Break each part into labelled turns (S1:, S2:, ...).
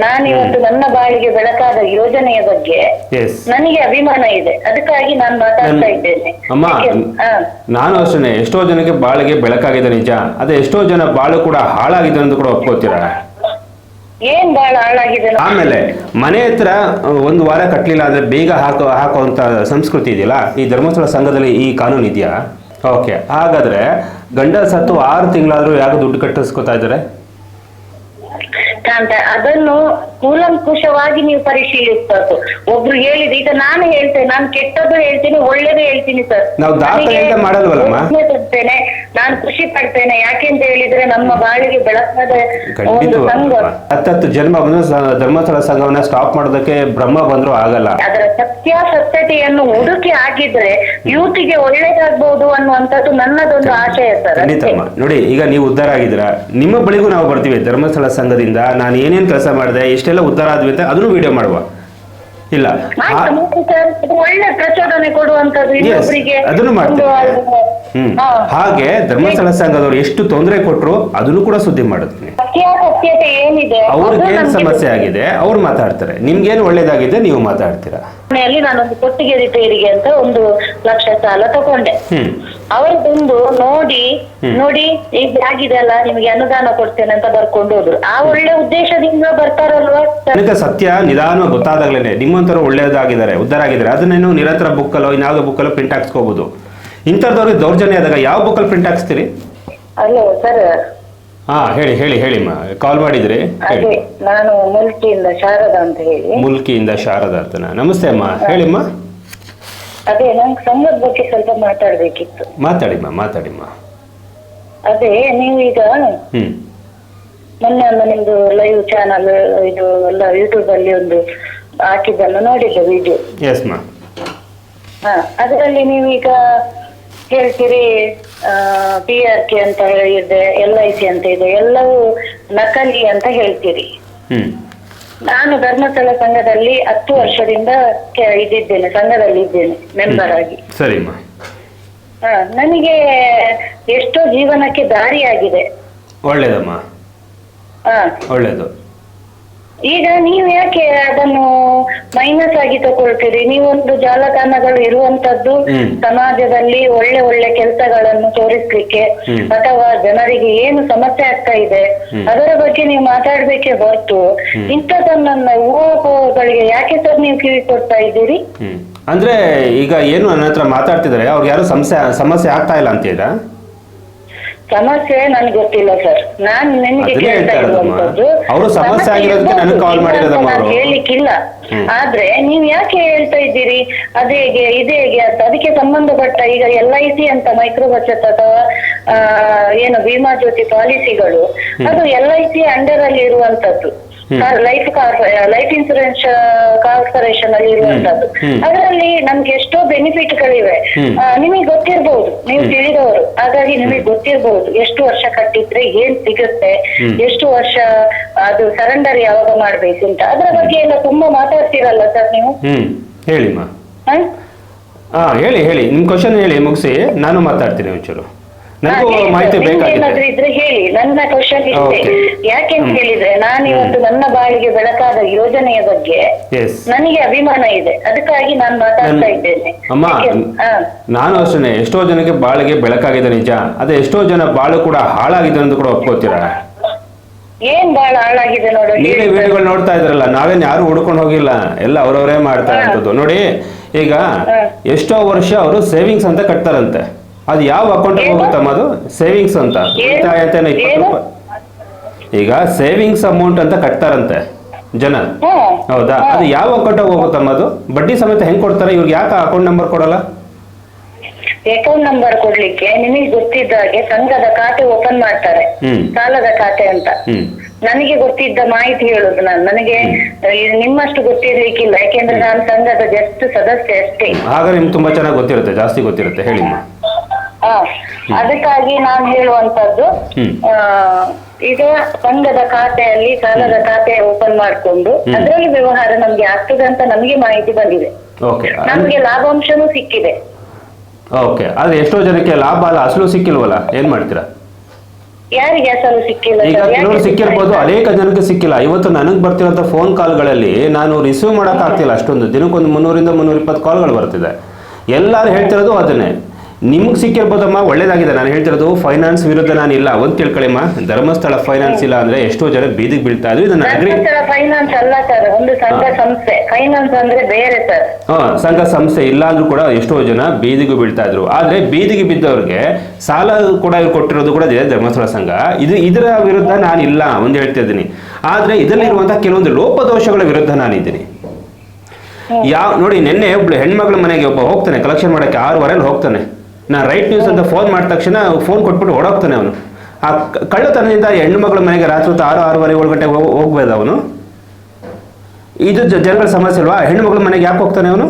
S1: ನಾನು ಇವತ್ತು ನನ್ನ ಬಾಳಿಗೆ ಬೆಳಕಾದ ಯೋಜನೆಯ ಬಗ್ಗೆ
S2: ಎಸ್
S1: ನನಗೆ ಅಭಿಮಾನ ಇದೆ. ಅದಕ್ಕಾಗಿ ನಾನು ಮಾತಾಡ್ತಾ ಇದ್ದೇನೆ.
S2: ಅಮ್ಮ ನಾನು ಅಷ್ಟೇ ಎಷ್ಟೋ ಜನಕ್ಕೆ ಬಾಳಿಗೆ ಬೆಳಕಾಗಿದೆ ನಿಜ. ಅದೇ ಎಷ್ಟೋ ಜನ ಬಾಳು ಕೂಡ ಹಾಳಾಗಿದೆ ಅಂತ ಕೂಡ ಒಪ್ಕೋತೀರಾ?
S1: ಏನ್ ಬಾಳ ಹಾಳಾಗಿದೆ.
S2: ಆಮೇಲೆ ಮನೆ ಹತ್ರ ಒಂದು ವಾರ ಕಟ್ಟಲಿಲ್ಲ ಅಂದ್ರೆ ಬೇಗ ಹಾಕೋ ಹಾಕುವಂತ ಸಂಸ್ಕೃತಿ ಇದೆಯಲ್ಲ? ಈ ಧರ್ಮಸ್ಥಳ ಸಂಘದಲ್ಲಿ ಈ ಕಾನೂನು ಇದೆಯಾ? ಓಕೆ ಹಾಗಾದ್ರೆ ಗಂಡ ಸತ್ತು ಆರು ತಿಂಗಳಾದ್ರೂ ಯಾಕೆ ದುಡ್ಡು ಕಟ್ಟಿಸ್ಕೊತಾ ಇದ್ದಾರೆ?
S1: ಕಾಂತ ಅದನ್ನು ಕೂಲಂಕುಷವಾಗಿ ನೀವು ಪರಿಶೀಲಿಸಬೇಕು. ಒಬ್ರು ಹೇಳಿದ ಈಗ ನಾನು ಹೇಳ್ತೇನೆ ನಾನು ಕೆಟ್ಟದ್ದು ಹೇಳ್ತೀನಿ ಒಳ್ಳೇದು ಹೇಳ್ತೀನಿ ಸರ್.
S2: ನಾವು ಅಂತ ಮಾಡಲ್ವಲ್ಲಮ್ಮ?
S1: ತರ್ತೇನೆ ನಾನು ಖುಷಿ ಪಡ್ತೇನೆ. ಯಾಕೆಂತ ಹೇಳಿದ್ರೆ ನಮ್ಮ ಬಾಳಿಗೆ ಬೆಳಕಾದ ಒಂದು ಸಂಘ.
S2: ಹತ್ತತ್ತು ಜನ್ಮ ಬಂದು ಧರ್ಮಸ್ಥಳ ಸಂಘವನ್ನ ಸ್ಟಾಪ್ ಮಾಡೋದಕ್ಕೆ ಬ್ರಹ್ಮ ಬಂದ್ರು ಆಗಲ್ಲ.
S1: ಅದರ ಸತ್ಯಾಸತ್ಯತೆಯನ್ನು ಹುಡುಕಿ ಹಾಕಿದ್ರೆ ಯೂತಿಗೆ ಒಳ್ಳೇದಾಗ್ಬಹುದು ಅನ್ನುವಂಥದ್ದು ನನ್ನದೊಂದು ಆಶಯ ಸರ್.
S2: ಖಂಡಿತಮ್ಮ. ನೋಡಿ ಈಗ ನೀವು ಉದ್ಧಾರ ಆಗಿದ್ರ ನಿಮ್ಮ ಬಳಿಗೂ ನಾವು ಬರ್ತೀವಿ ಧರ್ಮಸ್ಥಳ ಸಂಘದಿಂದ. ನಾನು ಏನೇನ್ ಕೆಲಸ ಮಾಡಿದೆ ಎಷ್ಟೆಲ್ಲ ಉದ್ಧಾರ ಆದ್ವಿ ಅಂತ ಅದನ್ನು ವಿಡಿಯೋ ಮಾಡುವ. ಇಲ್ಲ.
S1: ಒಳ್ಳೆ ಪ್ರಚೋದನೆ ಕೊಡುವಂತದ್ದು ಇನ್ನೊಬ್ಬರಿಗೆ
S2: ಅದನ್ನು ಮಾಡ್ತೇವೆ. ಹ್ಮ್. ಹಾಗೆ ಧರ್ಮಸ್ಥಳ ಸಂಘದವ್ರು ಎಷ್ಟು ತೊಂದರೆ ಕೊಟ್ರು ಅದನ್ನು ಕೂಡ ಸುದ್ದಿ ಮಾಡುತ್ತೀನಿ. ಅವ್ರಿಗೆ ಏನ್ ಸಮಸ್ಯೆ ಆಗಿದೆ? ಅವ್ರು ಮಾತಾಡ್ತಾರೆ. ನಿಮ್ಗೇನು ಒಳ್ಳೇದಾಗಿದೆ ನೀವು ಮಾತಾಡ್ತೀರಾ?
S1: ಮನೆಯಲ್ಲಿ ನಾನೊಂದು ಕೊಟ್ಟಿಗೆ ರಿಪೇರಿಗೆ ಅಂತ ಒಂದು ಲಕ್ಷ ಸಾಲ ತಗೊಂಡೆ.
S2: ಹ್ಮ್.
S1: ಅವರು ಬಂದು ನೋಡಿ ನೋಡಿ ಅಲ್ಲ ನಿಮಗೆ ಅನುದಾನ ಕೊಡ್ತೇನೆ ಅಂತ ಬರ್ಕೊಂಡು ಹೋದ್ರು. ಆ ಒಳ್ಳೆ ಉದ್ದೇಶದಿಂದ ಬರ್ತಾರಲ್ವಾ?
S2: ಸತ್ಯ ನಿಧಾನ ಗೊತ್ತಾದಾಗ್ಲೇನೆ. ನಿಮ್ಮಂತರ ಒಳ್ಳೇದಾಗಿದ್ದಾರೆ ಉದ್ದಾರ ಆಗಿದ್ದಾರೆ ಅದನ್ನೇನು ನಿರಂತರ ಬುಕ್ಕಲ್ಲೋ ಇನ್ಯಾವುದೋ ಬುಕ್ಕಲ್ಲೋ ಪ್ರಿಂಟ್ ಹಾಕ್ಸ್ಕೋಬಹುದು ಇಂಥವ್ರಿಗೆ ದೌರ್ಜನ್ಯ ಆದಾಗ ಯಾವ ಬುಕ್ಕಲ್ಲಿ ಪ್ರಿಂಟ್ ಹಾಕ್ಸ್ತೀರಿ?
S1: ಅಲ್ಲೋ ಸರ್.
S2: ಹಾ ಹೇಳಿ ಹೇಳಿ ಹೇಳಿಮ್ಮ ಕಾಲ್ ಮಾಡಿದ್ರಿ ಹೇಳಿ.
S1: ಅದೇ ನಾನು ಮುಲ್ಕಿಯಿಂದ ಶಾರದಾ ಅಂತ ಹೇಳಿ.
S2: ಮುಲ್ಕಿಯಿಂದ ಶಾರದಾ ಅಂತನ ನಮಸ್ತೆ ಅಮ್ಮ. ಹೇಳಿಮ್ಮ
S1: ಅದೇ ನಂಗೆ ಸಂಘದ ಬಗ್ಗೆ ಸ್ವಲ್ಪ ಮಾತಾಡ್ಬೇಕಿತ್ತು.
S2: ಮಾತಾಡಿಮ್ಮ ಮಾತಾಡಿಮ್ಮ.
S1: ಅದೇ ನೀವು ಈಗ
S2: ಹ್ಮ್.
S1: ಮೊನ್ನೆ ಒಂದು ನಿಮ್ದು ಲೈವ್ ಚಾನಲ್ ಇದು ಎಲ್ಲ ಯೂಟ್ಯೂಬ್ ಅಲ್ಲಿ ಒಂದು ಹಾಕಿದ್ದನ್ನು ನೋಡಿದ್ದೆ ವಿಡಿಯೋ
S2: ಎಸ್ ಮಾ
S1: ಹಾ ಅದರಲ್ಲಿ ನೀವೀಗ ಹೇಳ್ತೀರಿ ಪಿ ಆರ್ ಕೆ ಅಂತ ಇದೆ ಎಲ್ ಐ ಸಿ ಅಂತ ಇದೆ ಎಲ್ಲವೂ ನಕಲಿ ಅಂತ ಹೇಳ್ತೀರಿ.
S2: ಹ್ಮ್.
S1: ನಾನು ಧರ್ಮಸ್ಥಳ ಸಂಘದಲ್ಲಿ ಹತ್ತು ವರ್ಷದಿಂದ ಕೆ- ಇದಿದ್ದೇನೆ ಸಂಘದಲ್ಲಿ ಇದ್ದೇನೆ ಮೆಂಬರ್ ಆಗಿ.
S2: ಸರಿಮ್ಮ
S1: ಹಾ ನನಗೆ ಎಷ್ಟೋ ಜೀವನಕ್ಕೆ ದಾರಿಯಾಗಿದೆ.
S2: ಒಳ್ಳೇದಮ್ಮ.
S1: ಹಾ.
S2: ಒಳ್ಳೇದು.
S1: ಈಗ ನೀವು ಯಾಕೆ ಅದನ್ನು ಮೈನಸ್ ಆಗಿ ತಗೊಳ್ತೀರಿ? ನೀವೊಂದು ಜಾಲತಾಣಗಳು ಇರುವಂತದ್ದು. ಸಮಾಜದಲ್ಲಿ ಒಳ್ಳೆ ಒಳ್ಳೆ ಕೆಲಸಗಳನ್ನು ತೋರಿಸ್ಲಿಕ್ಕೆ ಅಥವಾ ಜನರಿಗೆ ಏನು ಸಮಸ್ಯೆ ಆಗ್ತಾ ಇದೆ ಅದರ ಬಗ್ಗೆ ನೀವು ಮಾತಾಡ್ಬೇಕೇ ಹೊರತು. ಇಂಥದನ್ನ ಊಹಾಪೋಹಗಳಿಗೆ ಯಾಕೆ ಸರ್ ನೀವು ಕಿವಿ ಕೊಡ್ತಾ ಇದ್ದೀರಿ?
S2: ಅಂದ್ರೆ ಈಗ ಏನು ನನ್ನ ಹತ್ರ ಮಾತಾಡ್ತಿದ್ದಾರೆ ಅವ್ರಿಗೆ ಯಾರು ಸಮಸ್ಯೆ ಸಮಸ್ಯೆ ಆಗ್ತಾ ಇಲ್ಲ ಅಂತೀರಾ
S1: ಸಮಸ್ಯೆ ನನ್ಗೆ ಗೊತ್ತಿಲ್ಲ ಸರ್. ನಾನ್ ನಿಮ್ಗೆ
S2: ಅದನ್ನೇ
S1: ಕೇಳ್ತಾ
S2: ಹೇಳ್ತಾ ಇರೋದಮ್ಮ.
S1: ಇರುವಂತದ್ದು
S2: ಅವ್ರು ಸಮಸ್ಯೆ ಆಗಿರೋದಕ್ಕೆ ನನಗೆ call ಮಾಡಿರೋದಮ್ಮ
S1: ನಾನು
S2: ಅವ್ರು.
S1: ಹೇಳಿಕ್ಕಿಲ್ಲ ಆದ್ರೆ ನೀವ್ ಯಾಕೆ ಹೇಳ್ತಾ ಇದ್ದೀರಿ? ಅದೇಗೆ ಹೇಗೆ ಅಂತ. ಅದಕ್ಕೆ ಸಂಬಂಧಪಟ್ಟ ಈಗ ಎಲ್ ಐ ಸಿ ಅಂತ ಮೈಕ್ರೋ ಬಚತ್ ಅಥವಾ ಆ, ಏನು ಭೀಮಾ ಜ್ಯೋತಿ ಪಾಲಿಸಿಗಳು ಅದು ಎಲ್ ಐ ಸಿ ಅಂಡರ್ ಅಲ್ಲಿ ಇರುವಂತದ್ದು. ಲೈಫ್ ಲೈಫ್ ಇನ್ಸೂರೆನ್ಸ್ ಕಾರ್ಪೊರೇಷನ್ ಅಲ್ಲಿ ಇರುವಂತದ್ದು. ಅದರಲ್ಲಿ ನಮ್ಗೆ ಎಷ್ಟೋ ಬೆನಿಫಿಟ್ ಗಳಿವೆ. ನಿಮಗೆ ಗೊತ್ತಿರಬಹುದು ನೀವು ತಿಳಿದವರು. ಹಾಗಾಗಿ ನಿಮಗೆ ಗೊತ್ತಿರಬಹುದು ಎಷ್ಟು ವರ್ಷ ಕಟ್ಟಿದ್ರೆ ಏನ್ ಸಿಗುತ್ತೆ ಎಷ್ಟು ವರ್ಷ ಅದು ಸರೆಂಡರ್ ಯಾವಾಗ ಮಾಡ್ಬೇಕು ಅಂತ. ಅದ್ರ ಬಗ್ಗೆ ಎಲ್ಲ ತುಂಬಾ ಮಾತಾಡ್ತೀರಲ್ಲ ಸರ್ ನೀವು?
S2: ಹೇಳಿ?
S1: ಹಾ?
S2: ಹೇಳಿ ಹೇಳಿ. ನಿಮ್ ಕ್ವಶನ್ ಹೇಳಿ ಮುಗಿಸಿ. ನಾನು ಮಾತಾಡ್ತೀನಿ ಒಂಚೂರು. ನನಗೂ ಮಾಹಿತಿ ಬೇಕಾಗಿದೆ.
S1: ಇದ್ರೆ ಹೇಳಿ. ನನ್ನ ಕ್ವಶನ್ ಇದೆ ಯಾಕೆ
S2: ಅಂತ.
S1: ಹೇಳಿದ್ರೆ ನಾನು ಇವತ್ತು ನನ್ನ ಬಾಳಿಗೆ ಬೆಳಕಾದ ಯೋಜನೆಯ ಬಗ್ಗೆ ನನಗೆ ಅಭಿಮಾನ ಇದೆ. ಅದಕ್ಕಾಗಿ ನಾನು ಮಾತಾಡ್ತಾ ಇದ್ದೇನೆ.
S2: ಅಮ್ಮ ನಾನು ಅಷ್ಟೇ ಎಷ್ಟೋ ಜನಕ್ಕೆ ಬಾಳಿಗೆ ಬೆಳಕಾಗಿದೆ ನಿಜ. ಅದೇ ಎಷ್ಟೋ ಜನ ಬಾಳು ಕೂಡ ಹಾಳಾಗಿದೆ ಅಂತ ಕೂಡ ಒಪ್ಕೋತೀರಾ?
S1: ಏನ್ ಬಾಳ ಹಾಳಾಗಿದೆ ನೋಡಿ?
S2: ನೀವೇ
S1: ವೀಡಿಯೋಗಳು
S2: ವಿಡಿಯೋಗಳು ನೋಡ್ತಾ ಇದ್ರಲ್ಲ ನಾವೇನ್ ಯಾರು ಹುಡ್ಕೊಂಡು ಹೋಗಿಲ್ಲ. ಎಲ್ಲ ಅವ್ರವರೇ ಮಾಡ್ತಾ ಅಂತದ್ದು ನೋಡಿ ಈಗ ಎಷ್ಟೋ ವರ್ಷ ಅವರು ಸೇವಿಂಗ್ಸ್ ಅಂತ ಕಟ್ತಾರಂತೆ. ಅದು ಯಾವ ಅಕೌಂಟ್? ಹೋಗುತ್ತಮ್ಮ ಅದು? ಸೇವಿಂಗ್ಸ್ ಅಂತ. ಉಳಿತಾಯ ಅಂತ ಇಪ್ಪತ್ತು? ರೂಪಾಯಿ? ಈಗ ಸೇವಿಂಗ್ಸ್ ಅಮೌಂಟ್ ಅಂತ ಕಟ್ತಾರಂತೆ ಜನ. ಹೌದಾ? ಅದು ಯಾವ ಅಕೌಂಟ್ ಹೋಗುತ್ತಮ್ಮ ಅದು? ಬಡ್ಡಿ ಸಮೇತ ಹೆಂಗ್ ಕೊಡ್ತಾರೆ? ಇವ್ರಿಗೆ ಯಾಕೆ ಅಕೌಂಟ್ ನಂಬರ್ ಕೊಡಲ್ಲ?
S1: ಅಕೌಂಟ್ ನಂಬರ್ ಕೊಡ್ಲಿಕ್ಕೆ ನಿಮಗೆ ಗೊತ್ತಿದ್ದ ಹಾಗೆ ಸಂಘದ ಖಾತೆ ಓಪನ್ ಮಾಡ್ತಾರೆ. ಸಾಲದ ಖಾತೆ ಅಂತ. ನನಗೆ ಗೊತ್ತಿದ್ದ ಮಾಹಿತಿ ಹೇಳುದು ನಾನು. ನನಗೆ ನಿಮ್ಮಷ್ಟು ಗೊತ್ತಿರ್ಲಿಕ್ಕಿಲ್ಲ. ಯಾಕೆಂದ್ರೆ ನಾನು ಸಂಘದ ಜಸ್ಟ್ ಸದಸ್ಯ ಅಷ್ಟೇ.
S2: ಆಗ ನಿಮ್ಗೆ ತುಂಬಾ ಚೆನ್ನಾಗಿ ಗೊತ್ತಿರುತ್ತೆ ಜಾಸ್ತಿ ಗೊತ್ತಿರುತ್ತೆ. ಹೇಳಿಮ್ಮ
S1: ಹಾ ಅದಕ್ಕಾಗಿ ನಾನು ಹೇಳುವಂತದ್ದು ಈಗ ಸಂಘದ ಖಾತೆಯಲ್ಲಿ ಸಾಲದ ಖಾತೆ ಓಪನ್ ಮಾಡ್ಕೊಂಡು. ಅದರಲ್ಲಿ ವ್ಯವಹಾರ ನಮ್ಗೆ ಆಗ್ತದೆ ಅಂತ ನಮಗೆ ಮಾಹಿತಿ ಬಂದಿದೆ.
S2: ಓಕೆ.
S1: ನಮ್ಗೆ ಲಾಭಾಂಶನೂ ಸಿಕ್ಕಿದೆ.
S2: ಓಕೆ. ಆದ್ರೆ ಎಷ್ಟೋ ಜನಕ್ಕೆ ಲಾಭ ಅಲ್ಲ ಅಸಲು ಸಿಕ್ಕಿಲ್ವಲ್ಲ? ಏನ್ ಮಾಡ್ತೀರಾ?
S1: ಯಾರಿಗೆ ಅಸಲು ಸಿಕ್ಕಿಲ್ಲ
S2: ಈಗ ಕೆಲವರು ಸಿಕ್ಕಿರ್ಬೋದು ಅನೇಕ ಜನಕ್ಕೆ ಸಿಕ್ಕಿಲ್ಲ. ಇವತ್ತು ನನಗೆ ಬರ್ತಿರೋಂಥ ಫೋನ್ ಕಾಲ್ಗಳಲ್ಲಿ ನಾನು ರಿಸೀವ್ ಮಾಡೋಕ್ಕಾಗ್ತಿಲ್ಲ ಅಷ್ಟೊಂದು. ದಿನಕ್ಕೊಂದು ಮುನ್ನೂರಿಂದ ಮುನ್ನೂರ ಇಪ್ಪತ್ತು ಕಾಲ್ಗಳು ಬರ್ತಿದೆ. ಎಲ್ಲರೂ ಹೇಳ್ತಿರೋದು ಅದನ್ನೇ. ನಿಮ್ಗೆ ಸಿಕ್ಕಿರ್ಬೋದಮ್ಮ ಒಳ್ಳೇದಾಗಿದೆ. ನಾನು ಹೇಳ್ತಿರೋದು ಫೈನಾನ್ಸ್ ವಿರುದ್ಧ ನಾನು ಇಲ್ಲ ಒಂದು ತಿಳ್ಕೊಳ್ಳಿಮ್ಮ ಧರ್ಮಸ್ಥಳ ಫೈನಾನ್ಸ್ ಇಲ್ಲ ಅಂದ್ರೆ ಎಷ್ಟೋ ಜನ ಬೀದಿಗೆ ಬೀಳ್ತಾ ಇದ್ರು. ಇದನ್ನ ಅಗ್ರಿ
S1: ಫೈನಾನ್ಸ್ ಅಲ್ಲ ಸರ್ ಒಂದು ಸಂಘ ಸಂಸ್ಥೆ. ಫೈನಾನ್ಸ್ ಅಂದ್ರೆ ಬೇರೆ ಸರ್
S2: ಹಾ ಸಂಘ ಸಂಸ್ಥೆ ಇಲ್ಲ ಅಂದ್ರೂ ಕೂಡ ಎಷ್ಟೋ ಜನ ಬೀದಿಗೂ ಬೀಳ್ತಾ ಇದ್ರು. ಆದ್ರೆ ಬೀದಿಗೆ ಬಿದ್ದವ್ರಿಗೆ ಸಾಲ ಕೂಡ ಕೊಟ್ಟಿರೋದು ಕೂಡ ಇದೆ ಧರ್ಮಸ್ಥಳ ಸಂಘ. ಇದು ಇದರ ವಿರುದ್ಧ ನಾನು ಇಲ್ಲ ಒಂದು ಹೇಳ್ತಾ ಇದ್ದೀನಿ. ಆದ್ರೆ ಇದರಲ್ಲಿರುವಂತಹ ಕೆಲವೊಂದು ಲೋಪದೋಷಗಳ ವಿರುದ್ಧ ನಾನಿದ್ದೀನಿ. ಯಾವ ನೋಡಿ ನಿನ್ನೆ ಒಬ್ಳು ಹೆಣ್ಮಗಳ ಮನೆಗೆ ಒಬ್ಬ ಹೋಗ್ತಾನೆ ಕಲೆಕ್ಷನ್ ಮಾಡಕ್ಕೆ ಆರೂವರೆಲಿ ಹೋಗ್ತಾನೆ. ನಾ ರೈಟ್ ನ್ಯೂಸ್ ಅಂತ ಫೋನ್ ಮಾಡಿದ ತಕ್ಷಣ ಫೋನ್ ಕೊಟ್ಬಿಟ್ಟು ಓಡೋಗ್ತಾನೆ ಅವನು. ಆ ಕಳ್ಳತನದಿಂದ ಹೆಣ್ಣು ಮಗಳ ಮನೆಗೆ ರಾತ್ರಿ ಹೊತ್ತು ಆರು ಆರೂವರೆ ಏಳು ಗಂಟೆಗೆ ಹೋಗ್- ಹೋಗ್ಬೋದು ಅವನು? ಇದು ಜನಗಳ ಸಮಸ್ಯೆ ಅಲ್ವಾ? ಹೆಣ್ಣು ಮಗಳ ಮನೆಗೆ ಯಾಕೆ ಹೋಗ್ತಾನೆ ಅವನು?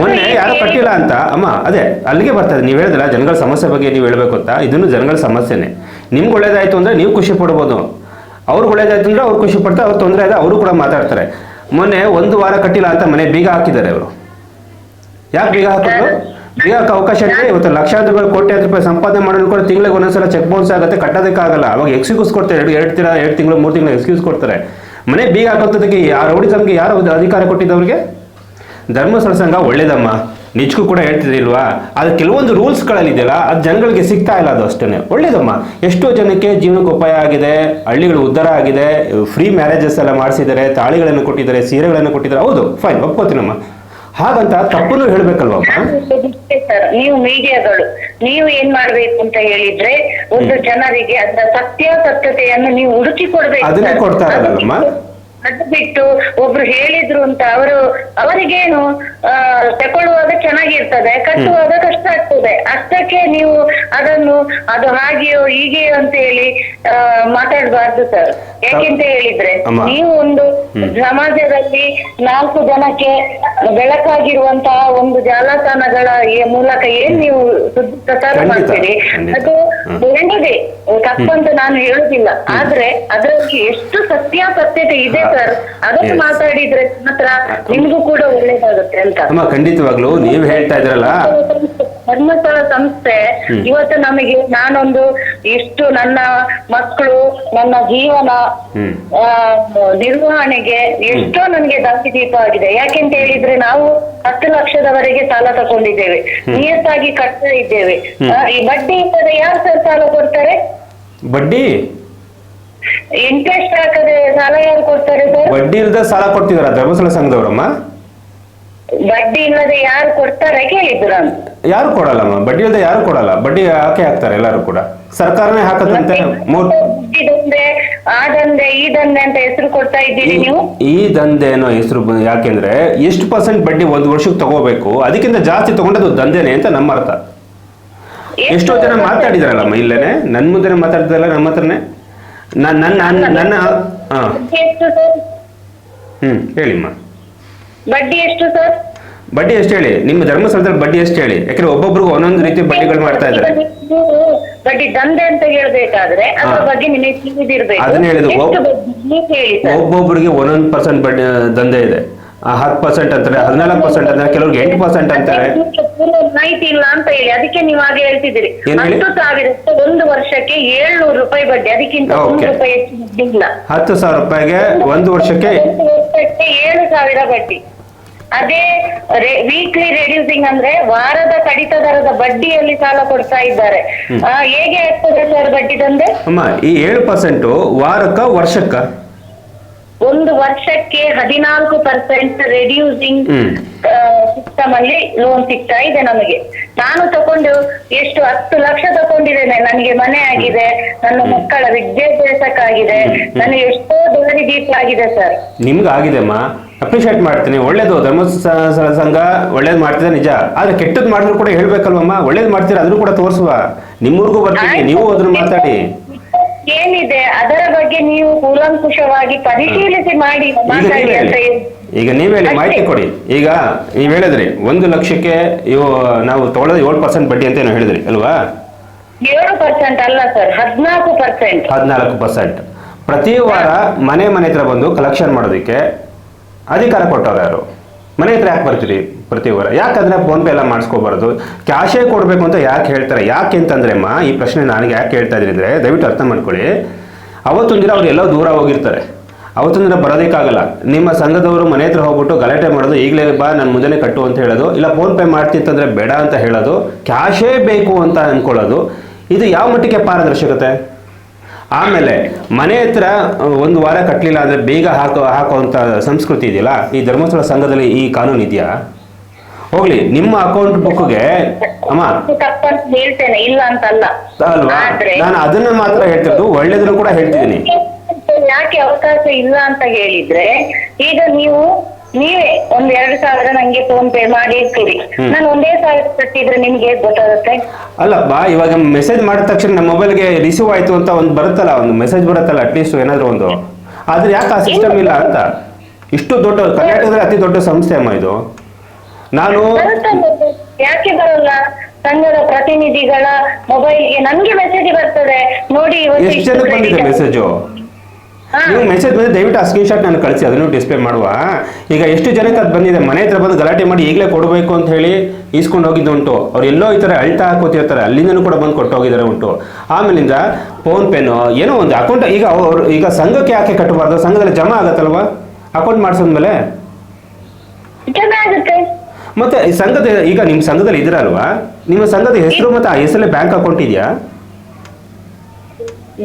S2: ಮೊನ್ನೆ ಯಾರು ಕಟ್ಟಿಲ್ಲ ಅಂತ. ಅಮ್ಮ ಅದೇ ಅಲ್ಲಿಗೆ ಬರ್ತದೆ ನೀವು ಹೇಳಿದ್ರ ಜನಗಳ ಸಮಸ್ಯೆ ಬಗ್ಗೆ ನೀವು ಹೇಳ್ಬೇಕು ಅಂತ. ಇದನ್ನು ಜನಗಳ ಸಮಸ್ಯೆನೆ. ನಿಮ್ಗೆ ಒಳ್ಳೇದಾಯ್ತು ಅಂದ್ರೆ ನೀವು ಖುಷಿ ಪಡ್ಬೋದು. ಅವ್ರಿಗೆ ಒಳ್ಳೇದಾಯ್ತು ಅಂದ್ರೆ ಅವ್ರು ಖುಷಿ ಪಡ್ತಾರೆ. ಅವ್ರು ತೊಂದರೆ ಆದ ಅವರು ಕೂಡ ಮಾತಾಡ್ತಾರೆ. ಮೊನ್ನೆ ಒಂದು ವಾರ ಕಟ್ಟಿಲ್ಲ ಅಂತ ಮನೆ ಬೀಗ ಹಾಕಿದ್ದಾರೆ ಅವರು ಯಾಕೆ ಬೀಗ ಹಾಕಿದ್ರು ಹಾಕೋ ಅವಕಾಶ ಇದೆ ಇವತ್ತು ಲಕ್ಷಾಂತರ ರೂಪಾಯಿ, ಕೋಟ್ಯಾಂತರ ರೂಪಾಯಿ ಸಂಪಾದನೆ ಮಾಡಲು ಕೂಡ ತಿಂಗಳಿಗೆ ಒಂದೊಂದ್ಸಲ ಚೆಕ್ ಬೌನ್ಸ್ ಆಗುತ್ತೆ. ಕಟ್ಟೋದಕ್ಕಾಗಲ್ಲ. ಅವಾಗ ಎಕ್ಸ್ಕ್ಯೂಸ್ ಕೊಡ್ತಾರೆ. ಎರಡು ಎರಡು ತಿಂಗಳ, ಎರಡು ತಿಂಗಳು, ಮೂರು ತಿಂಗಳು ಎಕ್ಸ್ಕ್ಯೂಸ್ ಕೊಡ್ತಾರೆ. ಮನೆ ಬೀಗ ಹಾಕೋದಕ್ಕೆ ಯಾರು ರೌಡಿಸಮ್ಗೆ ಯಾರು ಅಧಿಕಾರ ಕೊಟ್ಟಿದ್ದವ್ರಿಗೆ ಧರ್ಮಸ್ಥಳ ಸಂಘ ಒಳ್ಳೇದಮ್ಮ. ನಿಜಕ್ಕೂ ಕೂಡ ಹೇಳ್ತಿದ್ದಿಲ್ವಾ ಅದು ಕೆಲವೊಂದು ರೂಲ್ಸ್ಗಳಲ್ಲಿದೆಯಲ್ಲ ಅದು ಜನಗಳಿಗೆ ಸಿಗ್ತಾ ಇಲ್ಲ ಅದು ಅಷ್ಟೇ ಒಳ್ಳೇದಮ್ಮ. ಎಷ್ಟೋ ಜನಕ್ಕೆ ಜೀವನಕ್ಕೆ ಉಪಾಯ ಆಗಿದೆ, ಹಳ್ಳಿಗಳು ಉದ್ಧಾರ ಆಗಿದೆ ಫ್ರೀ ಮ್ಯಾರೇಜಸ್ ಎಲ್ಲ ಮಾಡಿಸಿದ್ದಾರೆ, ತಾಳಿಗಳನ್ನು ಕೊಟ್ಟಿದ್ದಾರೆ, ಸೀರೆಗಳನ್ನು ಕೊಟ್ಟಿದ್ದಾರೆ. ಹೌದು ಫೈನ್ ಒಪ್ಕೋತೀನಮ್ಮ. ಹಾಗಂತ ತಪ್ಪನ್ನು ಹೇಳ್ಬೇಕಲ್ವಮ್ಮ
S1: ಸರ್ ನೀವು ಮೀಡಿಯಾಗಳು ನೀವು ಏನ್ ಮಾಡ್ಬೇಕು ಅಂತ ಹೇಳಿದ್ರೆ ಒಂದು ಜನರಿಗೆ ಅದರ ಸತ್ಯಾಸತ್ಯತೆಯನ್ನು ನೀವು ಹುಡುಕಿ ಕೊಡ್ಬೇಕು
S2: ಅದನ್ನೇ
S1: ಸರ್.
S2: ಕೊಡ್ತಾ
S1: ಅದು
S2: ಇರೋದಲ್ಲಮ್ಮ?
S1: ಅದು ಬಿಟ್ಟು ಒಬ್ರು ಹೇಳಿದ್ರು ಅಂತ ಅವರು ಅವರಿಗೇನು ಆ, ತಕೊಳ್ಳುವಾಗ ಚೆನ್ನಾಗಿರ್ತದೆ ಕಟ್ಟುವಾಗ ಕಷ್ಟ ಆಗ್ತದೆ. ಅಷ್ಟಕ್ಕೆ ನೀವು ಅದನ್ನು ಅದು ಹಾಗೆಯೋ ಹೀಗೆಯೋ ಅಂತ ಹೇಳಿ ಆ, ಮಾತಾಡ್ಬಾರ್ದು ಸರ್. ಯಾಕೆಂತ ಹೇಳಿದ್ರೆ
S2: ಅಮ್ಮ.
S1: ನೀವು ಒಂದು ಸಮಾಜದಲ್ಲಿ ನಾಲ್ಕು ಜನಕ್ಕೆ ಬೆಳಕಾಗಿರುವಂತಹ ಒಂದು ಜಾಲತಾಣಗಳ ಈ ಮೂಲಕ ಏನ್ ನೀವು ಸುದ್ದಿ ಪ್ರಸಾರ
S2: ಖಂಡಿತ,
S1: ಮಾಡ್ತೀರಿ?
S2: ಖಂಡಿತ.
S1: ಅದು
S2: ಹ್ಮ್.
S1: ತಪ್ಪಂತ ನಾನು ಹೇಳುದಿಲ್ಲ. ಆದ್ರೆ ಅದರಲ್ಲಿ ಎಷ್ಟು ಸತ್ಯಾಸತ್ಯತೆ ಇದೆ ಸರ್ ಅದನ್ನು
S2: Yes.
S1: ಮಾತಾಡಿದ್ರೆ ಮಾತ್ರ ನಿಮ್ಗೂ ಕೂಡ ಒಳ್ಳೇದಾಗುತ್ತೆ ಅಂತ.
S2: ಅಮ್ಮ ಖಂಡಿತವಾಗ್ಲೂ. ನೀವು ಹೇಳ್ತಾ ಇದ್ರಲ್ಲ.
S1: ಧರ್ಮಸ್ಥಳ ಸಂಸ್ಥೆ ಇವತ್ತು ನಮಗೆ ನಾನೊಂದು ಇಷ್ಟು ನನ್ನ ಮಕ್ಕಳು ನನ್ನ ಜೀವನ ಆ, ನಿರ್ವಹಣೆಗೆ ಎಷ್ಟೋ ನನಗೆ ದಾಸಿ ದೀಪ ಆಗಿದೆ. ಯಾಕೆಂತ ಹೇಳಿದ್ರೆ ನಾವು ಹತ್ತು ಲಕ್ಷದವರೆಗೆ ಸಾಲ ತಗೊಂಡಿದ್ದೇವೆ. ಆಗಿ ಕಟ್ತಾ ಇದ್ದೇವೆ. ಆ, ಈ ಬಡ್ಡಿ ಇಲ್ಲದೆ ಯಾರು ಸರ್ ಸಾಲ ಕೊಡ್ತಾರೆ?
S2: ಬಡ್ಡಿ?
S1: ಇಂಟ್ರೆಸ್ಟ್ ಹಾಕದೆ ಸಾಲ ಯಾರು ಕೊಡ್ತಾರೆ ಸರ್?
S2: ಬಡ್ಡಿ ಇಲ್ಲದೆ ಸಾಲ ಕೊಡ್ತಿದಾರ ಧರ್ಮಸ್ಥಳ ಸಂಘದವರಮ್ಮ?
S1: ಬಡ್ಡಿ ಇಲ್ಲದೆ ಯಾರು ಕೊಡ್ತಾರೆ ಕೇಳಿದ್ರು ನಾನು.
S2: ಯಾರು ಕೊಡಲ್ಲಮ್ಮ ಬಡ್ಡಿ ಇಲ್ಲದೆ ಯಾರು ಕೊಡಲ್ಲ. ಬಡ್ಡಿ ಹಾಕೇ ಹಾಕ್ತಾರೆ ಎಲ್ಲರೂ ಕೂಡ. ಸರ್ಕಾರನೇ ಹಾಕದಂತೆ ಮೂರ್
S1: ಈ ದಂಧೆ ಆ ದಂಧೆ ಈ ದಂಧೆ ಅಂತ ಹೆಸರು ಕೊಡ್ತಾ ಇದ್ದೀರಿ
S2: ಈ-
S1: ನೀವು?
S2: ಈ ದಂಧೆ ಅನ್ನೋ ಹೆಸರು ಯಾಕೆಂದ್ರೆ ಎಷ್ಟು ಪರ್ಸೆಂಟ್ ಬಡ್ಡಿ ಒಂದು ವರ್ಷಕ್ಕೆ ತಗೋಬೇಕು ಅದಕ್ಕಿಂತ ಜಾಸ್ತಿ ತಗೊಂಡದ್ದು ದಂಧೆನೆ ಅಂತ ನಮ್ಮ ಅರ್ಥ. ಎಷ್ಟೋ ಜನ ಮಾತಾಡಿದ್ರಲ್ಲಮ್ಮ ಇಲ್ಲೇನೆ? ನನ್ನ ಮುಂದೆ ಮಾತಾಡಿದಾರಲ್ಲ ನಮ್ಮ ಹತ್ರನೇ? ನನ್ನ ನನ್ನ ಹಾ. ಹ್ಮ್ ಹೇಳಿಮ್ಮ
S1: ಬಡ್ಡಿ ಎಷ್ಟು ಸರ್?
S2: ಬಡ್ಡಿ ಎಷ್ಟು ಹೇಳಿ? ನಿಮ್ಮ ಧರ್ಮಸ್ಥಳದಲ್ಲಿ ಬಡ್ಡಿ ಎಷ್ಟು ಹೇಳಿ? ಯಾಕಂದ್ರೆ ಒಬ್ಬೊಬ್ರಿಗೂ ಒಂದೊಂದು ರೀತಿ ಬಡ್ಡಿಗಳು ಮಾಡ್ತಾ ಇದ್ದಾರೆ.
S1: ಬಡ್ಡಿ ದಂಧೆ ಅಂತ ಹೇಳ್ಬೇಕಾದ್ರೆ ಅದ್ರ ಬಗ್ಗೆ ನಿಮಗೆ ತಿಳಿದಿರ್ಬೇಕು.
S2: ಅದನ್ನ
S1: ಹೇಳಿದ್ರು
S2: ಒಬ್ಬೊಬ್ಬರಿಗೆ ಒಂದೊಂದು ಪರ್ಸೆಂಟ್ ಬಡ್ಡಿ ದಂಧೆ ಇದೆ. ಹತ್ತು ಪರ್ಸೆಂಟ್ ಅಂತಾರೆ ಹದಿನಾಲ್ಕು ಪರ್ಸೆಂಟ್ ಅಂತಾರೆ ಕೆಲವ್ರಿಗೆ ಎಂಟು ಪರ್ಸೆಂಟ್ ಅಂತಾರೆ.
S1: ಮಾಹಿತಿ ಇಲ್ಲ ಅಂತ ಹೇಳಿ. ಅದಕ್ಕೆ ನೀವು ಹಾಗೆ ಹೇಳ್ತಿದ್ದೀರಿ? ಹತ್ತು ಸಾವಿರಕ್ಕೆ ಒಂದು ವರ್ಷಕ್ಕೆ ಏಳ್ನೂರು ರೂಪಾಯಿ ಬಡ್ಡಿ. ಅದಕ್ಕಿಂತ ಒಂದು. ರೂಪಾಯಿ ಹೆಚ್ಚು ಇಲ್ಲ.
S2: ಹತ್ತು ಸಾವಿರ ರೂಪಾಯಿಗೆ ಒಂದು ವರ್ಷಕ್ಕೆ
S1: ಒಂದು ವರ್ಷಕ್ಕೆ ಏಳು ಸಾವಿರ ಬಡ್ಡಿ. ಅದೇ ವೀಕ್ಲಿ ರೆಡ್ಯೂಸಿಂಗ್ ಅಂದ್ರೆ ವಾರದ ಕಡಿತ ದರದ ಬಡ್ಡಿಯಲ್ಲಿ ಸಾಲ ಕೊಡ್ತಾ ಇದ್ದಾರೆ. ಹೇಗೆ ಆಗ್ತದೆ ಸರ್ ಬಡ್ಡಿ ತಂದೆ
S2: ಅಮ್ಮ ಈ ಏಳು ಪರ್ಸೆಂಟ್ ವಾರಕ್ಕ ವರ್ಷಕ್ಕ?
S1: ಒಂದು ವರ್ಷಕ್ಕೆ ಹದಿನಾಲ್ಕು ಪರ್ಸೆಂಟ್ ರೆಡ್ಯೂಸಿಂಗ್. ಸಿಸ್ಟಮ್ ಅಲ್ಲಿ ಲೋನ್ ಸಿಗ್ತಾ ಇದೆ ನಮಗೆ. ನಾನು ತಗೊಂಡು ಎಷ್ಟು ಹತ್ತು ಲಕ್ಷ ತಕೊಂಡಿದ್ದೇನೆ ನನಗೆ ಮನೆ ಆಗಿದೆ ನನ್ನ ಮಕ್ಕಳ ವಿದ್ಯಾಭ್ಯಾಸಕ್ಕಾಗಿದೆ ನನಗೆ ಎಷ್ಟೋ ದೊಡ್ಡ ದೀಪ ಆಗಿದೆ ಸರ್.
S2: ನಿಮ್ಗೆ ಆಗಿದೆಮ್ಮ ಅಪ್ರಿಷಿಯೇಟ್ ಮಾಡ್ತೀನಿ. ಒಳ್ಳೇದು ಧರ್ಮಸ್ಥಳ ಸಂಘ ಒಳ್ಳೇದು ಮಾಡ್ತಿದೆ ನಿಜ. ಆದ್ರೆ ಕೆಟ್ಟದ್ ಮಾಡಿದ್ರು ಕೂಡ ಹೇಳ್ಬೇಕಲ್ವಮ್ಮ? ಒಳ್ಳೇದು ಮಾಡ್ತೀರಾ? ಅದ್ರೂ ಕೂಡ ತೋರಿಸುವ. ನಿಮ್ಮೂರ್ಗೂ ಬರ್ತೀನಿ. ನೀವು ಅದ್ರ ಮಾತಾಡಿ.
S1: ಏನಿದೆ? ಅದರ ಬಗ್ಗೆ ನೀವು ಕೂಲಂಕುಷವಾಗಿ ಪರಿಶೀಲಿಸಿ ಮಾಡಿ
S2: ಈಗ
S1: ಮಾತಾಡಿ ಅಂತ.
S2: ಈಗ ನೀವ್ ಹೇಳಿ ಮಾಹಿತಿ ಕೊಡಿ. ಈಗ ನೀವ್ ಹೇಳಿದ್ರಿ ಒಂದು ಲಕ್ಷಕ್ಕೆ ಇವು ನಾವು ತಗೊಳ್ಳೋದು ಏಳು ಪರ್ಸೆಂಟ್ ಬಡ್ಡಿ ಅಂತ ಏನೋ ಹೇಳಿದ್ರಿ ಅಲ್ವಾ?
S1: ಏಳು ಪರ್ಸೆಂಟ್ ಅಲ್ಲ ಸರ್ ಹದಿನಾಲ್ಕು ಪರ್ಸೆಂಟ್
S2: ಹದಿನಾಲ್ಕು ಪರ್ಸೆಂಟ್ ಪ್ರತಿ ವಾರ ಮನೆ ಮನೆ ಹತ್ರ ಬಂದು ಕಲೆಕ್ಷನ್ ಮಾಡೋದಕ್ಕೆ ಅಧಿಕಾರ ಕೊಟ್ಟವ್ರು ಯಾರು? ಮನೆ ಹತ್ರ ಯಾಕೆ ಬರ್ತೀರಿ ಪ್ರತಿ ವಾರ? ಯಾಕಂದ್ರೆ ಫೋನ್ ಪೇ ಎಲ್ಲ ಮಾಡಿಸ್ಕೋಬಾರ್ದು? ಕ್ಯಾಶೇ ಕೊಡಬೇಕು ಅಂತ ಯಾಕೆ ಹೇಳ್ತಾರೆ? ಯಾಕೆ ಅಂತಂದ್ರೆ ಅಮ್ಮ, ಈ ಪ್ರಶ್ನೆ ನನಗೆ ಯಾಕೆ ಹೇಳ್ತಾ ಇದ್ದೀನಿ ಅಂದರೆ ದಯವಿಟ್ಟು ಅರ್ಥ ಮಾಡ್ಕೊಳ್ಳಿ. ಅವತ್ತೊಂದು ದಿನ ಅವ್ರು ಎಲ್ಲೋ ದೂರ ಹೋಗಿರ್ತಾರೆ. ಅವತ್ತೊಂದು ಬರೋದಕ್ಕಾಗಲ್ಲ. ನಿಮ್ಮ ಸಂಘದವರು ಮನೆ ಹತ್ರ ಹೋಗ್ಬಿಟ್ಟು ಗಲಾಟೆ ಮಾಡೋದು ಈಗಲೇ ಬಾ, ನಾನು ಮುಂದೆ ಕಟ್ಟು ಅಂತ ಹೇಳೋದು, ಇಲ್ಲ ಫೋನ್ ಪೇ ಮಾಡ್ತಿತ್ತಂದ್ರೆ ಬೇಡ ಅಂತ ಹೇಳೋದು ಕ್ಯಾಶೇ ಬೇಕು ಅಂತ ಅಂದ್ಕೊಳ್ಳೋದು ಇದು ಯಾವ ಮಟ್ಟಿಗೆ ಪಾರದರ್ಶಕತೆ? ಆಮೇಲೆ ಮನೆ ಹತ್ರ ಒಂದು ವಾರ ಕಟ್ಟಲಿಲ್ಲ ಅಂದ್ರೆ ಬೇಗ ಹಾಕೋ ಹಾಕುವಂತ ಸಂಸ್ಕೃತಿ ಇದೆಯಲ್ಲ ಈ ಧರ್ಮಸ್ಥಳ ಸಂಘದಲ್ಲಿ ಈ ಕಾನೂನು ಇದೆಯಾ? ಹೋಗ್ಲಿ ನಿಮ್ಮ ಅಕೌಂಟ್ ಬುಕ್ಗೆ ಅಮ್ಮ.
S1: ಹೇಳ್ತೇನೆ ಇಲ್ಲ ಅಂತಲ್ಲ.
S2: ಅಲ್ವಾ? ನಾನು ಅದನ್ನ ಮಾತ್ರ ಹೇಳ್ತಿರೋದು ಒಳ್ಳೇದನ್ನು ಕೂಡ ಹೇಳ್ತಿದ್ದೀನಿ.
S1: ಯಾಕೆ ಅವಕಾಶ ಇಲ್ಲ ಅಂತ ಹೇಳಿದ್ರೆ ಈಗ ನೀವು ನೀವೇ ಒಂದ್ ಎರಡು ಸಾವಿರ ನಂಗೆ ಫೋನ್ ಪೇ ಮಾಡಿ ಇರ್ತೀರಿ. ನಾನು ಒಂದೇ ಸಾವಿರ ಕಟ್ಟಿದ್ರೆ ನಿಮ್ಗೆ ಹೇಗ್ ಗೊತ್ತಾಗುತ್ತೆ?
S2: ಅಲ್ಲಪ್ಪ ಇವಾಗ ಮೆಸೇಜ್ ಮಾಡಿದ ತಕ್ಷಣ ನಮ್ಮ ಮೊಬೈಲ್ಗೆ ರಿಸೀವ್ ಆಯ್ತು ಅಂತ ಒಂದು ಬರುತ್ತಲ್ಲ ಒಂದು ಮೆಸೇಜ್ ಬರುತ್ತಲ್ಲ ಅಟ್ಲೀಸ್ಟ್ ಏನಾದ್ರು ಒಂದು. ಆದ್ರೆ ಯಾಕೆ ಆ ಸಿಸ್ಟಮ್ ಇಲ್ಲ ಅಂತ? ಇಷ್ಟು ದೊಡ್ಡ ಕರ್ನಾಟಕದಲ್ಲಿ ಅತಿ ದೊಡ್ಡ ಸಂಸ್ಥೆ ಅಮ್ಮ ಇದು. ನಾನು
S1: ಯಾಕೆ ಬರಲ್ಲ? ಸಂಘದ ಪ್ರತಿನಿಧಿಗಳ ಮೊಬೈಲ್ಗೆ ನನ್ಗೆ ಮೆಸೇಜ್ ಬರ್ತದೆ. ನೋಡಿ ಇವತ್ತು
S2: ಎಷ್ಟು
S1: ಇಷ್ಟು
S2: ಜನಕ್ಕೆ ಬಂದಿದೆ ಮೆಸೇಜ್. ನೀವು ಮೆಸೇಜ್ ಬಂದ್ರೆ ದಯವಿಟ್ಟು ಆ ಸ್ಕ್ರೀನ್ಶಾಟ್ ನಾನು ಕಳಿಸಿ ಅದನ್ನು ಡಿಸ್ಪ್ಲೇ ಮಾಡುವ. ಈಗ ಎಷ್ಟು ಜನಕ್ಕೆ ಅದು ಬಂದಿದೆ? ಮನೆ ಹತ್ರ ಬಂದು ಗಲಾಟೆ ಮಾಡಿ ಈಗಲೇ ಕೊಡಬೇಕು ಅಂತ ಹೇಳಿ ಈಸ್ಕೊಂಡು ಹೋಗಿದ್ದು ಉಂಟು. ಅವ್ರು ಎಲ್ಲೋ ಈ ಥರ ಅಳ್ತಾ ಹಾಕೋತಿರ್ತಾರೆ ಅಲ್ಲಿಂದನೂ ಕೂಡ ಬಂದು ಕೊಟ್ಟು ಹೋಗಿದ್ದಾರೆ ಉಂಟು. ಆಮೇಲಿಂದ ಫೋನ್ ಪೇನೋ ಏನೋ ಒಂದು ಅಕೌಂಟ್ ಈಗ ಅವರು ಈಗ ಸಂಘಕ್ಕೆ ಯಾಕೆ ಕಟ್ಟಬಾರ್ದು? ಸಂಘದಲ್ಲಿ ಜಮಾ ಆಗತ್ತಲ್ವಾ? ಅಕೌಂಟ್ ಮಾಡಿಸಿದ್ಮೇಲೆ? ಮತ್ತೆ ಈ ಸಂಘದ ಈಗ ನಿಮ್ಮ ಸಂಘದಲ್ಲಿ ಇದ್ದೀರಲ್ವಾ? ನಿಮ್ಮ ಸಂಘದ ಹೆಸರು ಮತ್ತೆ ಆ ಹೆಸರಲ್ಲೇ ಬ್ಯಾಂಕ್ ಅಕೌಂಟ್ ಇದೆಯಾ?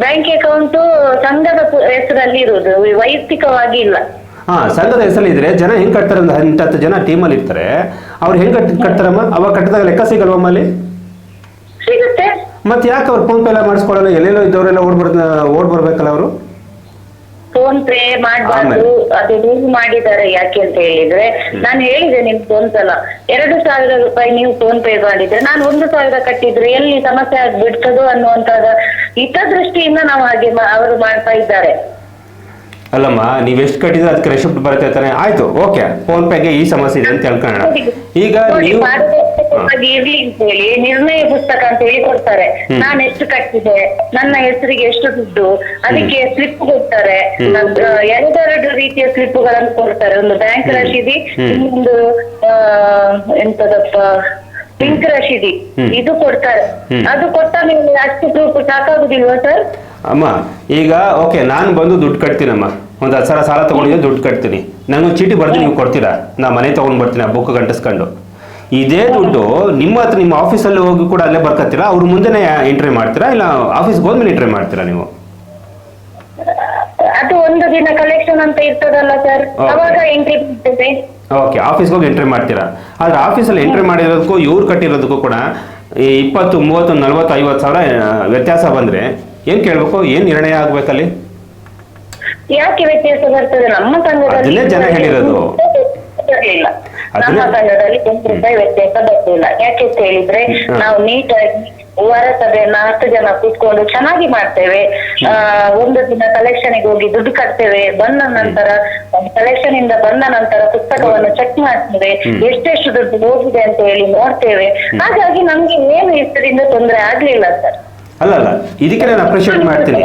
S1: ಬ್ಯಾಂಕ್ ಅಕೌಂಟ್ ಸಂಘದ ಹೆಸರಲ್ಲಿ ಇರುವುದು ವೈಯಕ್ತಿಕವಾಗಿ ಇಲ್ಲ.
S2: ಹಾ ಸಂಘದ ಹೆಸರಲ್ಲಿ ಇದ್ರೆ ಜನ ಹೆಂಗ್ ಕಟ್ತಾರೆ ಒಂದು ಹತ್ತು ಜನ ಟೀಮಲ್ಲಿ ಇರ್ತಾರೆ. ಅವ್ರು ಹೆಂಗ್ ಕಟ್ ಕಟ್ತಾರಮ್ಮ ಅವಾಗ ಕಟ್ಟಿದಾಗ ಲೆಕ್ಕ ಸಿಗಲ್ವಮ್ಮ ಅಲ್ಲಿ
S1: ಸಿಗುತ್ತೆ.
S2: ಮತ್ತೆ ಯಾಕೆ ಅವ್ರು ಫೋನ್ ಪೇ ಎಲ್ಲ ಮಾಡಿಸ್ಕೊಳ್ಳಲ್ಲ ಎಲ್ಲೆಲ್ಲೋ ಇದ್ದವರೆಲ್ಲ ಓಡ್ ಬರ್ ಓಡ್ ಬರ್ಬೇಕಲ್ಲ ಅವರು?
S1: ಫೋನ್ ಪೇ ಮಾಡಬಾರ್ದು ಅದು ರೂಲ್ ಮಾಡಿದ್ದಾರೆ ಯಾಕೆ ಅಂತ ಹೇಳಿದ್ರೆ ನಾನು ಹೇಳಿದೆ ನಿಮ್ ಫೋನ್ ಸಲ. ಎರಡು ಸಾವಿರ ರೂಪಾಯಿ ನೀವು ಫೋನ್ ಪೇ ಮಾಡಿದ್ರೆ ನಾನು ಒಂದು ಸಾವಿರ ಕಟ್ಟಿದ್ರೆ ಎಲ್ಲಿ ಸಮಸ್ಯೆ ಆಗ್ಬಿಡ್ತದೋ ಅನ್ನುವಂತದ ಹಿತದೃಷ್ಟಿಯಿಂದ ನಾವು ಹಾಗೆ ಅವರು ಮಾಡ್ತಾ ಇದ್ದಾರೆ.
S2: ಅಲ್ಲಮ್ಮ ನೀವ್ ಎಷ್ಟು ಕಟ್ಟಿದ್ರೆ ಅದಕ್ಕೆ ರೆಸಿಪ್ಟ್ ಬರುತ್ತೆ ತಾನೆ? ಆಯ್ತು ಓಕೆ. ಫೋನ್ ಪೇಗೆ ಈ ಸಮಸ್ಯೆ ಇದೆ ಅಂತ ಹೇಳ್ಕೊಳ್ಳೋಣ. ಈಗ ನೀವು
S1: ಇರ್ಲಿ ಅಂತ ಹೇಳಿ ನಿರ್ಣಯ ಪುಸ್ತಕ ಅಂತ ಹೇಳಿ ಕೊಡ್ತಾರೆ. ನಾನು ಎಷ್ಟು ಕಟ್ಟಿದೆ ನನ್ನ ಹೆಸರಿಗೆ ಎಷ್ಟು ದುಡ್ಡು ಅದಕ್ಕೆ ಸ್ಲಿಪ್ ಕೊಡ್ತಾರೆ. ಎರಡೆರಡು ರೀತಿಯ ಸ್ಲಿಪ್ಗಳನ್ನು ಕೊಡ್ತಾರೆ. ಒಂದು ಬ್ಯಾಂಕ್ ರಶೀದಿ ಇನ್ನೊಂದು ಎಂತದಪ್ಪ ಪಿಂಕ್ ರಶೀದಿ ಇದು. ಕೊಡ್ತಾರೆ. ಅದು ಕೊಟ್ಟ ಮೇಲೆ ಅಷ್ಟು ಪ್ರೂಫ್ ಸಾಕಾಗುದಿಲ್ವಾ ಸರ್
S2: ಅಮ್ಮ ಈಗ ಓಕೆ ನಾನು ಬಂದು ದುಡ್ಡು ಕಟ್ತೀನಮ್ಮ. ಒಂದು ಹತ್ತು ಸಾವಿರ ಸಾಲ ತಗೊಂಡಿದ್ದೆ ದುಡ್ಡು ಕಟ್ತೀನಿ. ನಂಗೊಂದು ಚೀಟಿ ಬರ್ತೀನಿ ನೀವು ಕೊಡ್ತೀರಾ? ನಾ ಮನೆ ತಗೊಂಡ್ ಬರ್ತೀನಿ ಆ ಬುಕ್ ಗಂಟಿಸ್ಕೊಂಡು. ಇದೇ ದುಡ್ಡು ನಿಮ್ಮ ಹತ್ರ ನಿಮ್ಮ ಆಫೀಸಲ್ಲಿ ಹೋಗಿ ಕೂಡ ಅಲ್ಲೇ ಬರ್ಕತ್ತೀರಾ? ಅವ್ರ ಮುಂದೆನೇ ಎಂಟ್ರಿ ಮಾಡ್ತೀರಾ? ಇಲ್ಲ ಆಫೀಸ್ಗೆ ಹೋದ್ಮೇಲೆ ಎಂಟ್ರಿ ಮಾಡ್ತೀರಾ ನೀವು?
S1: ಅದು ಒಂದು ದಿನ ಕಲೆಕ್ಷನ್ ಅಂತ ಇರ್ತದಲ್ಲ ಸರ್. ಅವಾಗ ಎಂಟ್ರಿ
S2: ಓಕೆ ಆಫೀಸ್ಗೆ ಹೋಗಿ ಎಂಟ್ರಿ ಮಾಡ್ತೀರಾ? ಆದ್ರೆ ಆಫೀಸಲ್ಲಿ ಎಂಟ್ರಿ ಮಾಡಿರೋದಕ್ಕೂ ಇವ್ರು ಕಟ್ಟಿರೋದಕ್ಕೂ ಕೂಡ ಈ ಇಪ್ಪತ್ತು ಮೂವತ್ತು ನಲ್ವತ್ತು ಐವತ್ತು ಸಾವಿರ ವ್ಯತ್ಯಾಸ ಬಂದ್ರೆ ಏನ್ ಕೇಳ್ಬೇಕು? ಏನ್ ನಿರ್ಣಯ ಆಗ್ಬೇಕಲ್ಲಿ?
S1: ಯಾಕೆ ವ್ಯತ್ಯಾಸ ಬರ್ತದೆ? ನಮ್ಮ ಸಂಘದಲ್ಲಿ
S2: ಅದನ್ನೇ ಜನ ಹೇಳಿರೋದು.
S1: ನಮ್ಮ ಸಂಘದಲ್ಲಿ ಒಂದು ರೂಪಾಯಿ ವ್ಯತ್ಯಾಸ ಬರ್ತಿಲ್ಲ. ಯಾಕೆ ಅಂತ ಹೇಳಿದ್ರೆ ನಾವು ನೀಟಾಗಿ ವಾರ ಸಭೆಯನ್ನ ಹತ್ತು ಜನ ಕೂತ್ಕೊಂಡು ಚೆನ್ನಾಗಿ ಮಾಡ್ತೇವೆ. ಆ ಒಂದು ದಿನ ಕಲೆಕ್ಷನ್ ಹೋಗಿ ದುಡ್ಡು ಕಟ್ತೇವೆ. ಬಂದ ನಂತರ ಕಲೆಕ್ಷನ್ ಇಂದ ಬಂದ ನಂತರ ಪುಸ್ತಕವನ್ನು ಚೆಕ್ ಮಾಡ್ತೇವೆ. ಎಷ್ಟೆಷ್ಟು ದುಡ್ಡು ಹೋಗಿದೆ ಅಂತ ಹೇಳಿ ನೋಡ್ತೇವೆ. ಹಾಗಾಗಿ ನಮ್ಗೆ ಏನು ಇದರಿಂದ ತೊಂದರೆ ಆಗ್ಲಿಲ್ಲ ಸರ್.
S2: ಅಲ್ಲ ಅಲ್ಲ. ಇದಕ್ಕೆ ನಾನು ಅಪ್ರಿಷಿಯೇಟ್ ಮಾಡ್ತೀನಿ.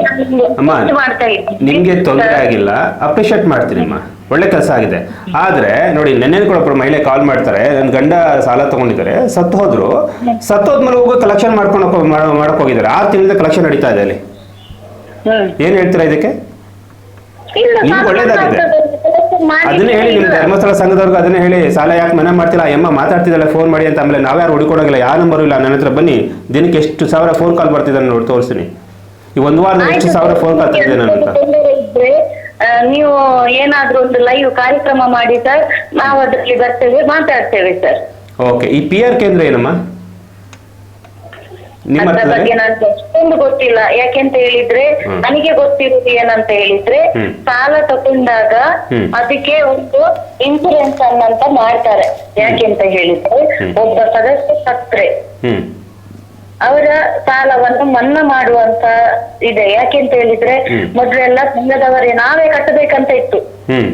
S2: ಅಮ್ಮ
S1: ಮಾಡ್ತಾ ಇದ್ದೀನಿ.
S2: ನಿಮ್ಗೆ ತೊಂದರೆ ಆಗಿಲ್ಲ. ಅಪ್ರಿಷಿಯೇಟ್ ಮಾಡ್ತೀನಿ ಅಮ್ಮ. ಒಳ್ಳೆ ಕೆಲಸ ಆಗಿದೆ. ಆದ್ರೆ ನೋಡಿ ನೆನ್ನೆ ಕೂಡ ಒಬ್ಬರು ಮಹಿಳೆ ಕಾಲ್ ಮಾಡ್ತಾರೆ ನನ್ನ ಗಂಡ ಸಾಲ ತಗೊಂಡಿದ್ದಾರೆ. ಸತ್ತು ಹೋದ್ರು. ಸತ್ತೋದ್ಮೇಲೆ ಹೋಗೋ ಕಲೆಕ್ಷನ್ ಮಾಡ್ಕೊಂಡು ಮಾಡಕ್ ಹೋಗಿದ್ದಾರೆ. ಆರು ತಿಂಗಳಿಂದ ಕಲೆಕ್ಷನ್ ನಡೀತಾ ಇದೆ ಅಲ್ಲಿ. ಏನ್ ಹೇಳ್ತೀರಾ ಇದಕ್ಕೆ? ನಿಮ್ಗೆ ಒಳ್ಳೇದಾಗಿದೆ. ಅದನ್ನೇ ಹೇಳಿ ನಿಮ್ಮ. ಧರ್ಮಸ್ಥಳ ಸಂಘದವ್ರಿಗೆ ಅದನ್ನೇ ಹೇಳಿ ಸಾಲ ಯಾಕೆ ಮನೆ ಮಾಡ್ತಿಲ್ಲ? ಎಮ್ಮ ಮಾತಾಡ್ತಿದ್ದಾಳೆ ಫೋನ್ ಮಾಡಿ ಅಂತ ಆಮೇಲೆ ನಾವ್ಯಾರು ಹುಡುಕೊಡೋಗಿಲ್ಲ ಯಾವ ನಂಬರು ಇಲ್ಲ. ನನ್ನ ಹತ್ರ ಬನ್ನಿ ದಿನಕ್ಕೆ ಎಷ್ಟು ಸಾವಿರ ಫೋನ್ ಕಾಲ್ ಬರ್ತಿದ್ದಾನೆ ನೋಡಿ ತೋರಿಸ್ತೀನಿ. ಈ ಒಂದು ವಾರದಲ್ಲಿ ಎಷ್ಟು ಸಾವಿರ ಫೋನ್ ಕಾಲ್ ತೆಗೆದೆ ನಾನು ಅಂತ.
S1: ನೀವು ಏನಾದ್ರೂ ಒಂದು ಲೈವ್ ಕಾರ್ಯಕ್ರಮ ಮಾಡಿ ಸರ್ ನಾವು ಅದರಲ್ಲಿ ಬರ್ತೇವೆ ಮಾತಾಡ್ತೇವೆ ಸರ್
S2: ಓಕೆ ಈ ಪಿ ಆರ್ ಕೇಂದ್ರ ಏನಮ್ಮ? ನಿಮ್ಮ
S1: ಅದ್ರ ಬಗ್ಗೆ ನನಗೆ ಅಷ್ಟೊಂದು ಗೊತ್ತಿಲ್ಲ. ಯಾಕೆಂತ ಹೇಳಿದ್ರೆ. ನನಗೆ ಗೊತ್ತಿರೋದು ಏನಂತ ಹೇಳಿದ್ರೆ ಸಾಲ ತಗೊಂಡಾಗ. ಅದಕ್ಕೆ ಒಂದು ಇನ್ಸೂರೆನ್ಸ್ ಅನ್ನಂತ ಮಾಡ್ತಾರೆ. ಯಾಕೆಂತ ಹೇಳಿದ್ರೆ ಒಬ್ಬ ಸದಸ್ಯ ಸತ್ರೆ ಅವರ ಸಾಲವನ್ನು ಮನ್ನಾ ಮಾಡುವಂತ ಇದೆ. ಯಾಕೆಂತ ಹೇಳಿದ್ರೆ ಮೊದಲೆಲ್ಲ ಸಂಘದವರೇ ನಾವೇ ಕಟ್ಟಬೇಕಂತ ಇತ್ತು.
S2: ಹ್ಮ್.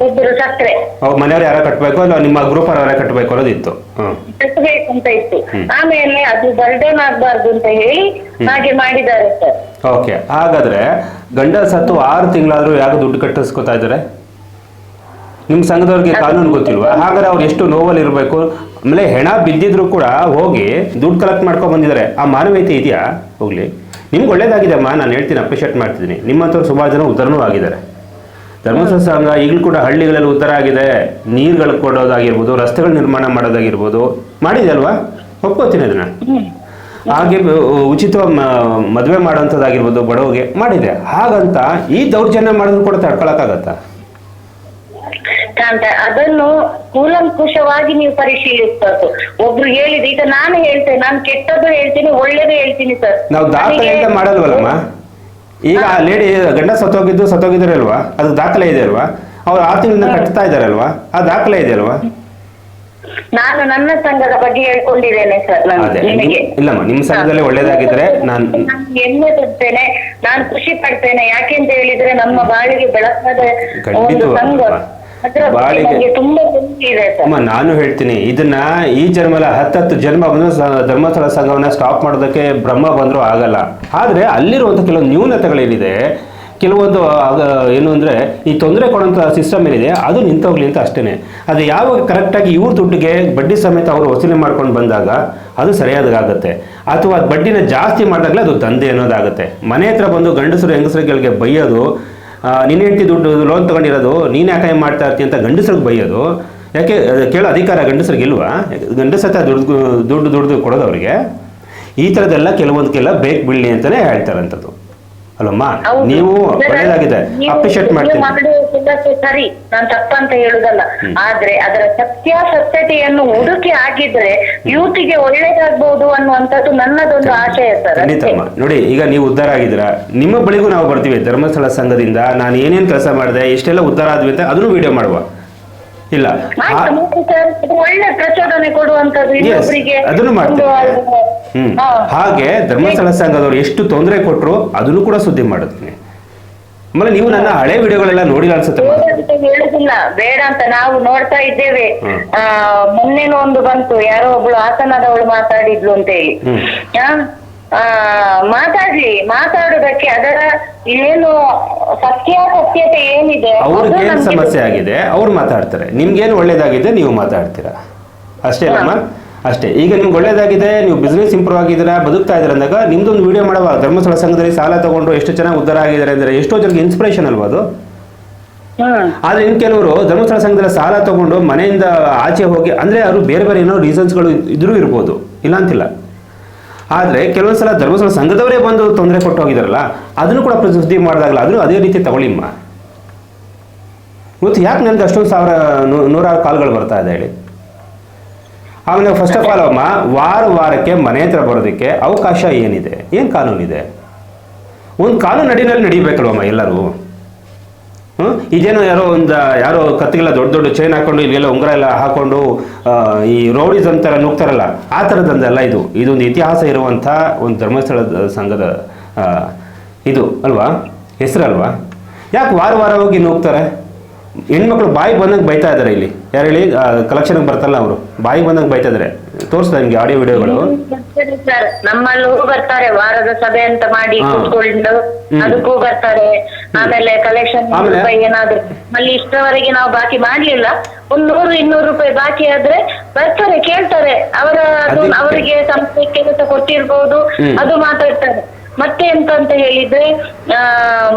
S1: ಒಬ್ಬರು ಸಕ್ಕರೆ.
S2: ಅವ್ರ ಮನೆಯವ್ರು ಯಾರೋ ಕಟ್ಟಬೇಕು ಅಲ್ಲ ನಿಮ್ಮ ಗ್ರೂಪ್ ಅವರೇ ಕಟ್ಟಬೇಕು ಅನ್ನೋದಿತ್ತು. ಹ್ಮ್
S1: ಕಟ್ಟಬೇಕು ಅಂತ ಇತ್ತು ಆಮೇಲೆ ಅದು ಬರ್ಡನ್ ಆಗ್ಬಾರ್ದು ಅಂತ ಹೇಳಿ ಹಾಗೆ ಮಾಡಿದ್ದಾರೆ ಸರ್.
S2: ಓಕೆ. ಹಾಗಾದ್ರೆ ಗಂಡ ಸತ್ತು ಆರು ತಿಂಗಳಾದ್ರೂ ಯಾಕೆ ದುಡ್ಡು ಕಟ್ಟಿಸ್ಕೊತಾ ಇದ್ದಾರೆ? ನಿಮ್ಮ ಸಂಘದವ್ರಿಗೆ ಕಾನೂನು ಗೊತ್ತಿಲ್ವಾ? ಹಾಗಾದ್ರೆ ಅವ್ರು ಎಷ್ಟು ನೋವಲ್ಲಿ ಇರಬೇಕು ಆಮೇಲೆ ಹೆಣ ಬಿದ್ದಿದ್ರು ಕೂಡ ಹೋಗಿ ದುಡ್ಡು ಕಲೆಕ್ಟ್ ಮಾಡ್ಕೊಂಡು ಬಂದಿದ್ದಾರೆ. ಆ ಮಾನವೀಯತೆ ಇದೆಯಾ? ಹೋಗ್ಲಿ. ನಿಮ್ಗೆ ಒಳ್ಳೇದಾಗಿದೆ ಅಮ್ಮ, ನಾನು ಹೇಳ್ತೀನಿ ಅಪ್ರಿಷಿಯೇಟ್ ಮಾಡ್ತಿದ್ದೀನಿ. ನಿಮ್ಮಂಥವ್ರು ಸುಮಾರು ಜನ ಉತ್ತರನೂ ಆಗಿದ್ದಾರೆ. ಧರ್ಮಸ್ಥಳ ಸಂಘ ಈಗಲೂ ಕೂಡ ಹಳ್ಳಿಗಳಲ್ಲಿ ಉತ್ತರ ಆಗಿದೆ. ನೀರುಗಳು ಕೊಡೋದಾಗಿರ್ಬೋದು, ರಸ್ತೆಗಳು ನಿರ್ಮಾಣ ಮಾಡೋದಾಗಿರ್ಬೋದು. ಮಾಡಿದೆ ಅಲ್ವಾ? ಒಪ್ಕೋತೀನಿ ಅದನ್ನ. ಹಾಗೆ ಉಚಿತ ಮದುವೆ ಮಾಡೋಂಥದ್ದಾಗಿರ್ಬೋದು ಬಡವಗೆ ಮಾಡಿದೆ. ಹಾಗಂತ ಈ ದೌರ್ಜನ್ಯ ಮಾಡೋದು ಕೂಡ ತಡ್ಕೊಳಕ್ಕಾಗತ್ತಾ?
S1: ಕಾಂತ ಅದನ್ನು ಕೂಲಂಕುಷವಾಗಿ ನೀವು ಪರಿಶೀಲಿಸಬೇಕು. ಒಬ್ರು ಹೇಳಿದ ಈಗ ನಾನು ಹೇಳ್ತೇನೆ ನಾನು ಕೆಟ್ಟದ್ದು ಹೇಳ್ತೀನಿ ಒಳ್ಳೇದು ಹೇಳ್ತೀನಿ ಸರ್.
S2: ನಾವು ದಾಖಲೆಯಿಂದ ಮಾಡಲ್ವಲ್ಲಮ್ಮ? ಈಗ ಆ ಲೇಡಿ ಗಂಡ ಸತ್ತೋಗಿದ್ದು ಸತ್ತೋಗಿದ್ದಾರೆ ಅಲ್ವಾ? ಅದು ದಾಖಲೆ ಇದೆ ಅಲ್ವಾ? ಅವ್ರು ಆ ತಿಂಗಳಿಂದ ಕಟ್ತಾ ಇದ್ದಾರೆ ಅಲ್ವಾ? ಆ ದಾಖಲೆ ಇದೆ ಅಲ್ವಾ?
S1: ನಾನು ನನ್ನ ಸಂಘದ ಬಗ್ಗೆ ಹೇಳ್ಕೊಂಡಿದ್ದೇನೆ ಸರ್ ನಾನು
S2: ಅದೇ.
S1: ನಿಮಗೆ.
S2: ನಿಮ್- ಇಲ್ಲಮ್ಮ ನಿಮ್ಮ ಸಂಘದಲ್ಲಿ ಒಳ್ಳೇದಾಗಿದ್ರೆ ನಾನು
S1: ನಾನು ಹೆಮ್ಮೆ ಪಡ್ತೇನೆ ನಾನು ಖುಷಿ ಪಡ್ತೇನೆ. ಯಾಕೆಂತ ಹೇಳಿದ್ರೆ ನಮ್ಮ ಬಾಳಿಗೆ ಬೆಳಕಾದ ಒಂದು ಸಂಘ.
S2: ಖಂಡಿತವಾಗ್ಲೂ. ಬಾಳಿಗೆ-
S1: ತುಂಬಾ ಇದೆ
S2: ಅಮ್ಮ ನಾನು ಹೇಳ್ತೀನಿ ಇದನ್ನ ಈ ಜನ್ಮಲ ಹತ್ತತ್ತು ಜನ್ಮ ಬಂದ್ರು ಧರ್ಮಸ್ಥಳ ಸಂಘವನ್ನ ಸ್ಟಾಪ್ ಮಾಡೋದಕ್ಕೆ ಬ್ರಹ್ಮ ಬಂದ್ರು ಆಗಲ್ಲ. ಆದ್ರೆ ಅಲ್ಲಿರುವಂತ ಕೆಲವೊಂದು ನ್ಯೂನತೆಗಳೇನಿದೆ ಕೆಲವೊಂದು ಏನು ಅಂದ್ರೆ ಈ ತೊಂದರೆ ಕೊಡೋಂಥ ಸಿಸ್ಟಮ್ ಏನಿದೆ ಅದು ನಿಂತೋಗ್ಲಿ ಅಂತ ಅಷ್ಟೇನೆ. ಅದು ಯಾವಾಗ ಕರೆಕ್ಟಾಗಿ ಇವ್ರ ದುಡ್ಡಿಗೆ ಬಡ್ಡಿ ಸಮೇತ ಅವರು ವಸೂಲಿ ಮಾಡ್ಕೊಂಡು ಬಂದಾಗ ಅದು ಸರಿಯಾದಾಗತ್ತೆ. ಅಥವಾ ಬಡ್ಡಿನ ಜಾಸ್ತಿ ಮಾಡಿದಾಗಲೇ ಅದು ದಂಧೆ ಅನ್ನೋದಾಗುತ್ತೆ. ಮನೆ ಹತ್ರ ಬಂದು ಗಂಡಸರು ಹೆಂಗಸರುಗಳಿಗೆ ಬೈಯೋದು ನಿನ್ನ ಹೆಂಡತಿ ದುಡ್ಡು ಲೋನ್ ತಗೊಂಡಿರೋದು, ನೀನು ಯಾಕೆ ಮಾಡ್ತಾ ಇರ್ತೀಯ ಅಂತ ಗಂಡಸ್ರಿಗೆ ಬೈಯೋದು. ಯಾಕೆ ಕೇಳೋ ಅಧಿಕಾರ ಗಂಡಸ್ರಿಗೆ ಇಲ್ವಾ? ಗಂಡಸತ್ತ ದುಡ್ಡು ದುಡ್ಡು ದುಡ್ದು ಕೊಡೋದು ಅವರಿಗೆ. ಈ ಥರದ್ದೆಲ್ಲ ಕೆಲವೊಂದಕ್ಕೆಲ್ಲ ಬೇಕು ಬೀಳಲಿ ಅಂತಲೇ ಹೇಳ್ತಾರಂಥದ್ದು ಅಲ್ಲಮ್ಮ. ನೀವು ಒಳ್ಳೇದಾಗಿದೆ
S1: ನೀವು-
S2: ಮಾಡ್ತೀನಿ.
S1: ಸರಿ ನಾನು ತಪ್ಪಂತ ಹೇಳುದಲ್ಲ. ಆದ್ರೆ ಅದರ ಸತ್ಯಾಸತ್ಯತೆಯನ್ನು ಹುಡುಕಿ ಹಾಕಿದ್ರೆ ಯೂತಿಗೆ ಒಳ್ಳೇದಾಗಬಹುದು ಅನ್ನುವಂಥದ್ದು ನನ್ನದೊಂದು ಆಶಯ ಸರ್
S2: ಖಂಡಿತಮ್ಮ. ನೋಡಿ ಈಗ ನೀವು ಉದ್ಧಾರ ಆಗಿದ್ದೀರಾ? ನಿಮ್ಮ ಬಳಿಗೂ ನಾವು ಬರ್ತೀವಿ ಧರ್ಮಸ್ಥಳ ಸಂಘದಿಂದ. ನಾನು ಏನೇನ್ ಕೆಲಸ ಮಾಡಿದೆ ಎಷ್ಟೆಲ್ಲ ಉದ್ಧಾರ ಆದ್ವಿ ಅಂತ ಅದನ್ನು ವಿಡಿಯೋ ಮಾಡುವ. ಇಲ್ಲ.
S1: ಒಳ್ಳೆ ಪ್ರಚೋದನೆ ಕೊಡುವಂತದ್ದು ಇನ್ನೊಬ್ಬರಿಗೆ
S2: ಅದನ್ನು ಮಾಡ್ತೀನಿ. ಹಾಗೆ ಧರ್ಮಸ್ಥಳ ಸಂಘದವರು ಎಷ್ಟು ತೊಂದರೆ ಕೊಟ್ಟರು ಅದನ್ನು ಕೂಡ ಸುದ್ದಿ ಮಾಡುತ್ತೀನಿ ಆಮೇಲೆ ನೀವು ನನ್ನ ಹಳೆ ವಿಡಿಯೋಗಳೆಲ್ಲ ನೋಡಿಲ್ಲ ಅನ್ಸುತ್ತೆ
S1: ಹೇಳುದಿಲ್ಲ. ಬೇಡ ಅಂತ ನಾವು ನೋಡ್ತಾ ಇದ್ದೇವೆ. ಮೊನ್ನೆನೂ ಒಂದು ಬಂತು. ಯಾರೋ ಒಬ್ಳು ಹಾಸನದವಳು ಮಾತಾಡಿದ್ಲು ಅಂತ ಹೇಳಿ ಮಾತಾಡ್ಲಿ. ಮಾತಾಡುದಕ್ಕೆ ಅದರ ಏನು ಸತ್ಯಾಸತ್ಯತೆ ಏನಿದೆ? ಅದು
S2: ಅವ್ರಿಗೆ ಸಮಸ್ಯೆ ಆಗಿದೆ? ಅವ್ರು ಮಾತಾಡ್ತಾರೆ. ನಿಮ್ಗೇನು ಒಳ್ಳೇದಾಗಿದೆ? ನೀವು ಮಾತಾಡ್ತೀರಾ. ಅಷ್ಟೇ ಅಲ್ಲಮ್ಮ ಅಷ್ಟೇ. ಈಗ ನಿಮ್ಗೆ ಒಳ್ಳೇದಾಗಿದೆ ನೀವು ಬಿಸ್ನೆಸ್ ಇಂಪ್ರೂವ್ ಆಗಿದ್ದೀರಾ ಬದುಕ್ತಾ ಇದ್ದೀರ ಅಂದಾಗ ನಿಮ್ದೊಂದು ವಿಡಿಯೋ ಮಾಡುವ ಧರ್ಮಸ್ಥಳ ಸಂಘದಲ್ಲಿ ಸಾಲ ತಗೊಂಡು ಎಷ್ಟು ಚೆನ್ನಾಗಿ ಉದ್ದಾರ ಆಗಿದ್ದಾರೆ ಅಂದ್ರೆ ಎಷ್ಟೋ ಜನಕ್ಕೆ ಇನ್ಸ್ಪಿರೇಷನ್ ಅಲ್ವಾ ಅದು? ಆದ್ರೆ ಇನ್ ಕೆಲವರು ಧರ್ಮಸ್ಥಳ ಸಂಘದಲ್ಲಿ ಸಾಲ ತಗೊಂಡು ಮನೆಯಿಂದ ಆಚೆ ಹೋಗಿ ಅಂದ್ರೆ ಅವರು ಬೇರೆ ಬೇರೆ ಏನೋ ರೀಸನ್ಸ್ಗಳು ಇದ್ರೂ ಇರ್ಬೋದು ಇಲ್ಲ ಅಂತಿಲ್ಲ. ಆದ್ರೆ ಕೆಲವೊಂದ್ಸಲ ಧರ್ಮಸ್ಥಳ ಸಂಘದವರೇ ಬಂದು ತೊಂದರೆ ಕೊಟ್ಟು ಹೋಗಿದಾರಲ್ಲ ಅದನ್ನು ಕೂಡ ಪ್ರಸಿದ್ಧಿ ಮಾಡಿದಾಗಲ್ಲ ಅದನ್ನು ಅದೇ ರೀತಿ ತಗೊಳ್ಳಿಮ್ಮ. ಇವತ್ತು ಯಾಕೆ ನನಗೆ ಅಷ್ಟೊಂದು ಸಾವಿರ ನೂರಾರು ಕಾಲ್ಗಳು ಬರ್ತಾ ಇದೆ ಹೇಳಿ? ಆಮೇಲೆ ಫಸ್ಟ್ ಆಫ್ ಆಲ್ ಅಮ್ಮ, ವಾರ ವಾರಕ್ಕೆ ಮನೆ ಹತ್ರ ಬರೋದಕ್ಕೆ ಅವಕಾಶ ಏನಿದೆ? ಏನು ಕಾನೂನಿದೆ? ಒಂದು ಕಾನೂನು ನಡಿನಲ್ಲಿ ನಡಿಬೇಕಲ್ವಮ್ಮ ಎಲ್ಲರೂ? ಹ್ಞೂ ಇದೇನೋ ಯಾರೋ ಒಂದು, ಯಾರೋ ಕತ್ತಿಗೆಲ್ಲ ದೊಡ್ಡ ದೊಡ್ಡ ಚೈನ್ ಹಾಕೊಂಡು ಇಲ್ಲೆಲ್ಲ ಉಂಗುರ ಎಲ್ಲ ಹಾಕೊಂಡು ಈ ರೋಡಿಸ್ ಥರ ನುಗ್ತಾರಲ್ಲ, ಆ ಥರದಂದಲ್ಲ ಇದು. ಇದೊಂದು ಇತಿಹಾಸ ಇರುವಂಥ ಒಂದು ಧರ್ಮಸ್ಥಳದ ಸಂಘದ ಇದು, ಅಲ್ವಾ? ಹೆಸರಲ್ವಾ? ಯಾಕೆ ವಾರ ವಾರ ಹೋಗಿ ನುಗ್ತಾರೆ? ಹೆಣ್ಮಕ್ಳು ಬಾಯಿ ಬಂದಂಗೆ ಬೈತಾ ಇದ್ದಾರೆ ಇಲ್ಲಿ. ಯಾರು ಹೇಳಿ? ಕಲೆಕ್ಷನ್ಗೆ ಬರ್ತಲ್ಲ ಅವರು. ಬಾಯಿ ಬಂದಂಗೆ ಬೈತಾ ಇದ್ದಾರೆ. ತೋರಿಸ್ತಾ ನಿಮಗೆ ಆಡಿಯೋ ವಿಡಿಯೋಗಳು
S1: ಸರ್ ನಮ್ಮಲ್ಲೂ ಬರ್ತಾರೆ. ವಾರದ ಸಭೆ ಅಂತ ಮಾಡಿ. ಕೂತ್ಕೊಂಡು ಅದಕ್ಕೂ ಬರ್ತಾರೆ. ಆಮೇಲೆ ಕಲೆಕ್ಷನ್? ರೂಪಾಯಿ ಏನಾದ್ರು. ಅಲ್ಲಿ ಇಷ್ಟವರೆಗೆ ನಾವು ಬಾಕಿ ಮಾಡ್ಲಿಲ್ಲ. ಒಂದ್ ನೂರು ಇನ್ನೂರು ರೂಪಾಯಿ ಬಾಕಿ ಆದ್ರೆ ಬರ್ತಾರೆ ಕೇಳ್ತಾರೆ. ಅವರ ಅವರಿಗೆ ಸಂಸ್ಥೆ ಕೆಲಸ ಕೊಟ್ಟಿರ್ಬೋದು. ಅದು ಮಾತಾಡ್ತಾರೆ. ಮತ್ತೆ ಎಂತ ಅಂತ ಹೇಳಿದ್ರೆ ಆ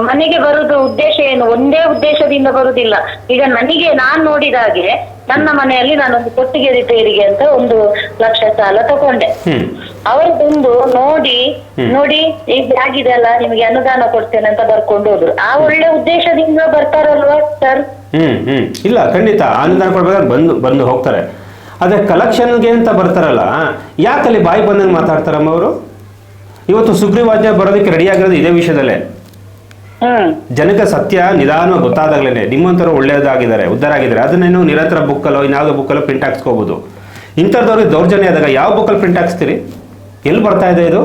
S1: ಮನೆಗೆ ಬರುದು ಉದ್ದೇಶ ಏನು? ಒಂದೇ ಉದ್ದೇಶದಿಂದ ಬರುದಿಲ್ಲ. ಈಗ ನನಗೆ ನಾನ್ ನೋಡಿದ ಹಾಗೆ ನನ್ನ ಮನೆಯಲ್ಲಿ ನಾನೊಂದು ಕೊಟ್ಟಿಗೆ ರಿಪೇರಿಗೆ ಅಂತ ಒಂದು ಲಕ್ಷ ಸಾಲ ತಗೊಂಡೆ. ಅವರು ಬಂದು ನೋಡಿ. ನೋಡಿ ಈಗ ಆಗಿದೆ ಅಲ್ಲ ನಿಮಗೆ ಅನುದಾನ ಕೊಡ್ತೇನೆ ಅಂತ ಬರ್ಕೊಂಡು ಹೋದ್ರು. ಆ ಒಳ್ಳೆ ಉದ್ದೇಶದಿಂದ ಬರ್ತಾರಲ್ವಾ ಸರ್?
S2: ಹ್ಮ್ ಹ್ಮ್. ಇಲ್ಲ ಖಂಡಿತ. ಅನುದಾನ ಕೊಡ್ಬೇಕಾದ್ರೆ ಬಂದು ಬಂದು ಹೋಗ್ತಾರೆ. ಅದೇ ಕಲೆಕ್ಷನ್ಗೆ ಅಂತ ಬರ್ತಾರಲ್ಲ ಯಾಕಲ್ಲಿ ಬಾಯಿ ಬಂದಂಗೆ ಮಾತಾಡ್ತಾರಮ್ಮ ಅವರು? ಇವತ್ತು ಸುಗ್ರೀವಾಜ್ಞೆ ಬರೋದಕ್ಕೆ ರೆಡಿ ಆಗಿರೋದು ಇದೇ ವಿಷಯದಲ್ಲೇ. ಜನಕ್ಕೆ ಸತ್ಯ ನಿಧಾನ ಗೊತ್ತಾದಾಗಲೇ ನಿಮ್ಮಂತರು ಒಳ್ಳೇದಾಗಿದ್ದಾರೆ ಉದ್ದಾರ ಆಗಿದ್ದಾರೆ ಅದನ್ನೇನು ನಿರಂತರ ಬುಕ್ಕಲ್ಲೋ ಇನ್ಯಾವುದೋ ಬುಕ್ಕಲ್ಲೋ ಪ್ರಿಂಟ್ ಹಾಕ್ಸ್ಕೋಬೋದು. ಇಂಥದ್ದವ್ರಿಗೆ ದೌರ್ಜನ್ಯ ಆದಾಗ ಯಾವ ಬುಕ್ಕಲ್ಲಿ ಪ್ರಿಂಟ್ ಹಾಕ್ಸ್ತೀರಿ? ಎಲ್ಲಿ ಬರ್ತಾ ಇದೆ ಇದು?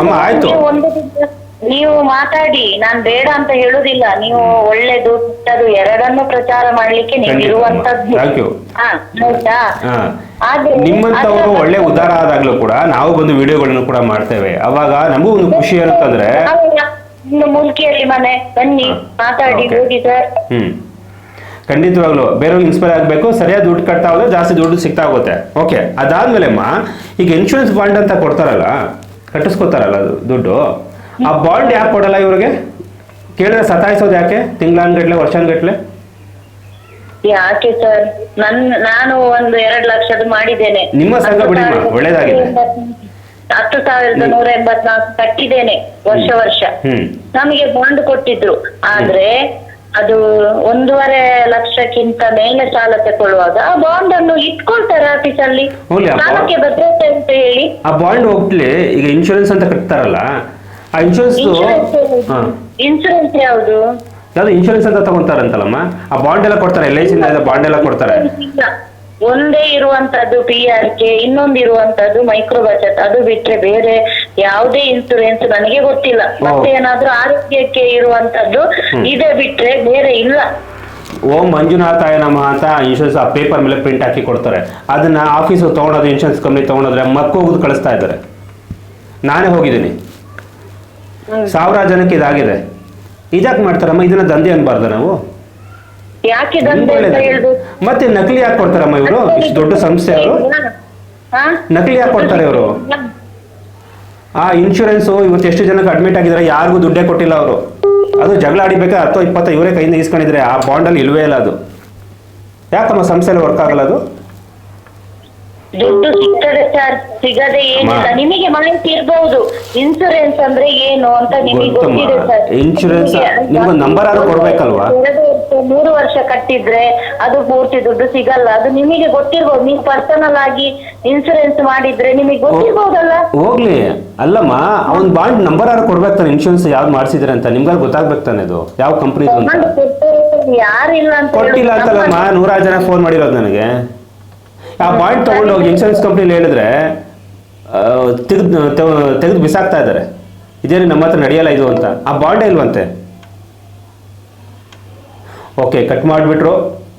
S2: ಅಮ್ಮ, ಆಯ್ತು.
S1: ನೀವು ಮಾತಾಡಿ ನಾನ್ ಬೇಡ ಅಂತ ಹೇಳುದಿಲ್ಲ. ನೀವು ಒಳ್ಳೆ ಕೆಟ್ಟದು ಎರಡನ್ನು ಪ್ರಚಾರ ಮಾಡ್ಲಿಕ್ಕೆ ನೀವು ಇರುವಂತದ್ದು.
S2: Thank you.
S1: ಹಾ ಆಯ್ತಾ
S2: ಹಾ.
S1: ಆದ್ರೆ
S2: ನಿಮ್ಮಂಥವ್ರು
S1: ಅದರ-
S2: ಒಳ್ಳೆ ಉದ್ದಾರ ಆದಾಗ್ಲೂ ಕೂಡ ನಾವು ಬಂದು ವಿಡಿಯೋಗಳನ್ನು ಕೂಡ ಮಾಡ್ತೇವೆ. ಅವಾಗ ನಮಗೂ ಒಂದು ಖುಷಿ ಅಂತಂದ್ರೆ
S1: ನಾವು ಇನ್ನು ಮುಲ್ಕಿಯಲ್ಲಿ ಮನೆ ಬನ್ನಿ ಮಾತಾಡಿ
S2: Okay.
S1: ಹೋಗಿ ಸರ್.
S2: ಹ್ಮ್. ಖಂಡಿತವಾಗ್ಲು ಬೇರೆಯವ್ರಿಗೆ ಇನ್ಸ್ಪೈರ್ ಆಗಬೇಕು ಸರಿಯಾದ ದುಡ್ಡು ಕಟ್ತಾ ಹೋದ್ರೆ ಜಾಸ್ತಿ ದುಡ್ಡು ಸಿಗ್ತಾ ಹೋಗುತ್ತೆ. ಓಕೆ ಅದಾದ್ಮೇಲೆ ಅಮ್ಮ ಈಗ ಇನ್ಶೂರೆನ್ಸ್ ಬಾಂಡ್ ಅಂತ ಕೊಡ್ತಾರಲ್ಲ ಕಟ್ಟಿಸ್ಕೊತಾರಲ್ಲ ಅದು ದುಡ್ಡು. ಆ ಬಾಂಡ್ ಯಾಕೆ ಕೊಡಲ್ಲ ಇವ್ರಿಗೆ? ಕೇಳಿದ್ರೆ ಸತಾಯಿಸೋದು ಯಾಕೆ? ತಿಂಗಳಾನ್ಗಟ್ಲೆ ವರ್ಷಾನ್ಗಟ್ಲೆ?
S1: ಯಾಕೆ ಸರ್? ನನ್ ನಾನು ಒಂದು ಎರಡ್ ಲಕ್ಷದ ಮಾಡಿದ್ದೇನೆ.
S2: ನಿಮ್ಮ ಸಂಘ
S1: ಸಾವಿರದ
S2: ಒಳ್ಳೇದಾಗಿದೆ.
S1: ಹತ್ತು ಸಾವಿರದ ನೂರ ಎಂಬತ್ನಾಲ್ಕು ಕಟ್ಟಿದ್ದೇನೆ ವರ್ಷ ವರ್ಷ.
S2: ಹ್ಮ್.
S1: ನಮಗೆ ಬಾಂಡ್ ಕೊಟ್ಟಿದ್ರು. ಆದ್ರೆ ಅದು ಒಂದೂವರೆ ಲಕ್ಷಕ್ಕಿಂತ ಮೇಲೆ ಸಾಲ ತಗೊಳ್ಳುವಾಗ ಆ ಬಾಂಡ್ ಅನ್ನು ಇಟ್ಕೊಳ್ತಾರೆ ಆಫೀಸಲ್ಲಿ.
S2: ಹೌದು, ಆ bond-
S1: ಸಾಲಕ್ಕೆ ಭದ್ರತೆ ಅಂತ ಹೇಳಿ.
S2: ಆ ಬಾಂಡ್ ಹೋಗ್ಲಿ ಈಗ ಇನ್ಶೂರೆನ್ಸ್ ಅಂತ ಕಟ್ತಾರಲ್ಲ ಆ ಇನ್ಶೂರೆನ್ಸ್
S1: ಇನ್ಶೂರೆನ್ಸ್ ಯಾವುದು?
S2: ಯಾವ್ದು ಇನ್ಶೂರೆನ್ಸ್ ಅಂತ ತಗೊಂತಾರಂತಲ್ಲಮ್ಮ? ಆ ಬಾಂಡ್ ಎಲ್ಲ ಕೊಡ್ತಾರೆ ಎಲ್ ಐ ಸಿ ಬಾಂಡ್ ಎಲ್ಲ ಕೊಡ್ತಾರೆ.
S1: ಒಂದೇ ಇರುವಂತದ್ದು ಪಿ ಆರ್ ಕೆ ಇನ್ನೊಂದು ಇರುವಂತದ್ದು ಮೈಕ್ರೋ ಬಜೆಟ್ ಅದು ಬಿಟ್ರೆ ಬೇರೆ ಯಾವುದೇ ಇನ್ಸೂರೆನ್ಸ್ ನನಗೆ ಗೊತ್ತಿಲ್ಲ. ಮತ್ತೆ ಏನಾದ್ರೂ ಆರೋಗ್ಯಕ್ಕೆ ಇರುವಂತದ್ದು ಇದೆ ಬಿಟ್ರೆ ಬೇರೆ ಇಲ್ಲ.
S2: ಓಂ ಮಂಜುನಾಥಾಯ ನಮಃ ಅಂತ ಇನ್ಶೂರೆನ್ಸ್ ಆ ಪೇಪರ್ ಮೇಲೆ ಪ್ರಿಂಟ್ ಹಾಕಿ ಕೊಡ್ತಾರೆ. ಅದನ್ನ ಆಫೀಸ್ ತಗೊಂಡೋದ್ರೆ ಇನ್ಶೂರೆನ್ಸ್ ಕಂಪ್ನಿ ತಗೊಂಡೋದ್ರೆ ಮಕ್ಕ ಹೋಗುದು ಕಳಿಸ್ತಾ ಇದ್ದಾರೆ. ನಾನೇ ಹೋಗಿದ್ದೀನಿ. ಸಾವಿರಾರು ಜನಕ್ಕೆ ಇದಾಗಿದೆ. ಇದಕ್ಕೆ ಮಾಡ್ತಾರಮ್ಮ ಇದನ್ನ ದಂಧೆ ಅನ್ಬಾರ್ದ ನಾವು.
S1: ಯಾಕೆ
S2: ನಿಮ್ಗೆ
S1: ದಂಧೆ ಅಂತ
S2: ಒಳ್ಳೇದು. ಮತ್ತೆ ನಕಲಿ ಯಾಕೆ ಕೊಡ್ತಾರಮ್ಮ ಇವರು ಇಷ್ಟು ದೊಡ್ಡ ಸಂಸ್ಥೆ ಅವರು? ನಕಲಿ ಯಾಕೆ ಕೊಡ್ತಾರೆ ಇವರು. ಆ ಇನ್ಶೂರೆನ್ಸ್ ಇವತ್ತು ಎಷ್ಟು ಜನಕ್ಕೆ ಅಡ್ಮಿಟ್ ಆಗಿದ್ದಾರೆ ಯಾರಿಗೂ ದುಡ್ಡೇ ಕೊಟ್ಟಿಲ್ಲ ಅವರು. ಅದು ಜಗಳ ಆಡಿಬೇಕಾ ಹತ್ತೋ ಇಪ್ಪತ್ತ ಇವರೇ ಕೈಯಿಂದ ಈಸ್ಕೊಂಡಿದ್ರೆ ಆ ಬಾಂಡಲ್ಲಿ ಇಲ್ವೇ ಇಲ್ಲ ಅದು. ಯಾಕಮ್ಮ ಸಂಸ್ಥೆಯಲ್ಲಿ ವರ್ಕ್ ಆಗಲ್ಲ ಅದು?
S1: ದುಡ್ಡು ಸಿಗ್ತದೆ ಸರ್ ಸಿಗದೆ ಏನಿಲ್ಲ.
S2: ಅಮ್ಮ.
S1: ನಿಮಗೆ ಮಾಹಿತಿ ಇರಬಹುದು ಇನ್ಸೂರೆನ್ಸ್ ಅಂದ್ರೆ ಏನು ಅಂತ ನಿಮಗೆ
S2: ಗೊತ್ತಮ್ಮ.
S1: ಗೊತ್ತಿದೆ ಸರ್
S2: ಇನ್ಶೂರೆನ್ಸ್
S1: ನಿಮಗೆ
S2: ನಂಬರ್ number ಆದ್ರೂ ಕೊಡ್ಬೇಕಲ್ವಾ?
S1: ಎರಡು ವರ್ಷ, ಮೂರು ವರ್ಷ ಕಟ್ಟಿದ್ರೆ ಅದು ಪೂರ್ತಿ ದುಡ್ಡು ಸಿಗಲ್ಲ. ಅದು ನಿಮಗೆ ಗೊತ್ತಿರ್ಬೋದು. ನೀವು ಪರ್ಸನಲ್ ಆಗಿ ಇನ್ಸೂರೆನ್ಸ್ ಮಾಡಿದ್ರೆ ನಿಮಗೆ ಗೊತ್ತಿರ್ಬೋದಲ್ಲ.
S2: ಹೋಗ್ಲಿ. ಅಲ್ಲಮ್ಮ ಅವ್ನ್ ಬಾಂಡ್ ನಂಬರ್ ಆರು ಕೊಡ್ಬೇಕು ತಾನೆ. ಇನ್ಶೂರೆನ್ಸ್ ಯಾವ್ದು ಮಾಡಿಸಿದ್ರೆ ಅಂತ. ನಿಮ್ಗೆ ಗೊತ್ತಾಗ್ಬೇಕು ತಾನೆ ಅದು. ಯಾವ ಕಂಪ್ನಿ ಅಂತ.
S1: ತಗೊಂಡು ಕೊಡ್ತಾರೆ ಸರ್, ಯಾರಿಲ್ಲ ಅಂತ
S2: ಕೊಟ್ಟಿಲ್ಲ ಅಂತಲ್ಲಮ್ಮ. ನೂರಾರು ಜನ ಫೋನ್ ಮಾಡಿರೋದು ನನಗೆ. ಆ ಬಾಂಡ್ ತಗೊಂಡು ಹೋಗಿ ಇನ್ಶೂರೆನ್ಸ್ ಕಂಪ್ನಿಲಿ ಹೇಳಿದ್ರೆ ತೆಗೆದು ತೆಗೆದು ಬಿಸಾಕ್ತಾ ಇದ್ದಾರೆ. ಇದೇನು ನಮ್ಮ ಹತ್ರ ನಡೆಯಲ್ಲ ಇದು ಅಂತ. ಆ ಬಾಂಡೇ ಇಲ್ವಂತೆ? ಓಕೆ ಕಟ್ ಮಾಡಿಬಿಟ್ರು.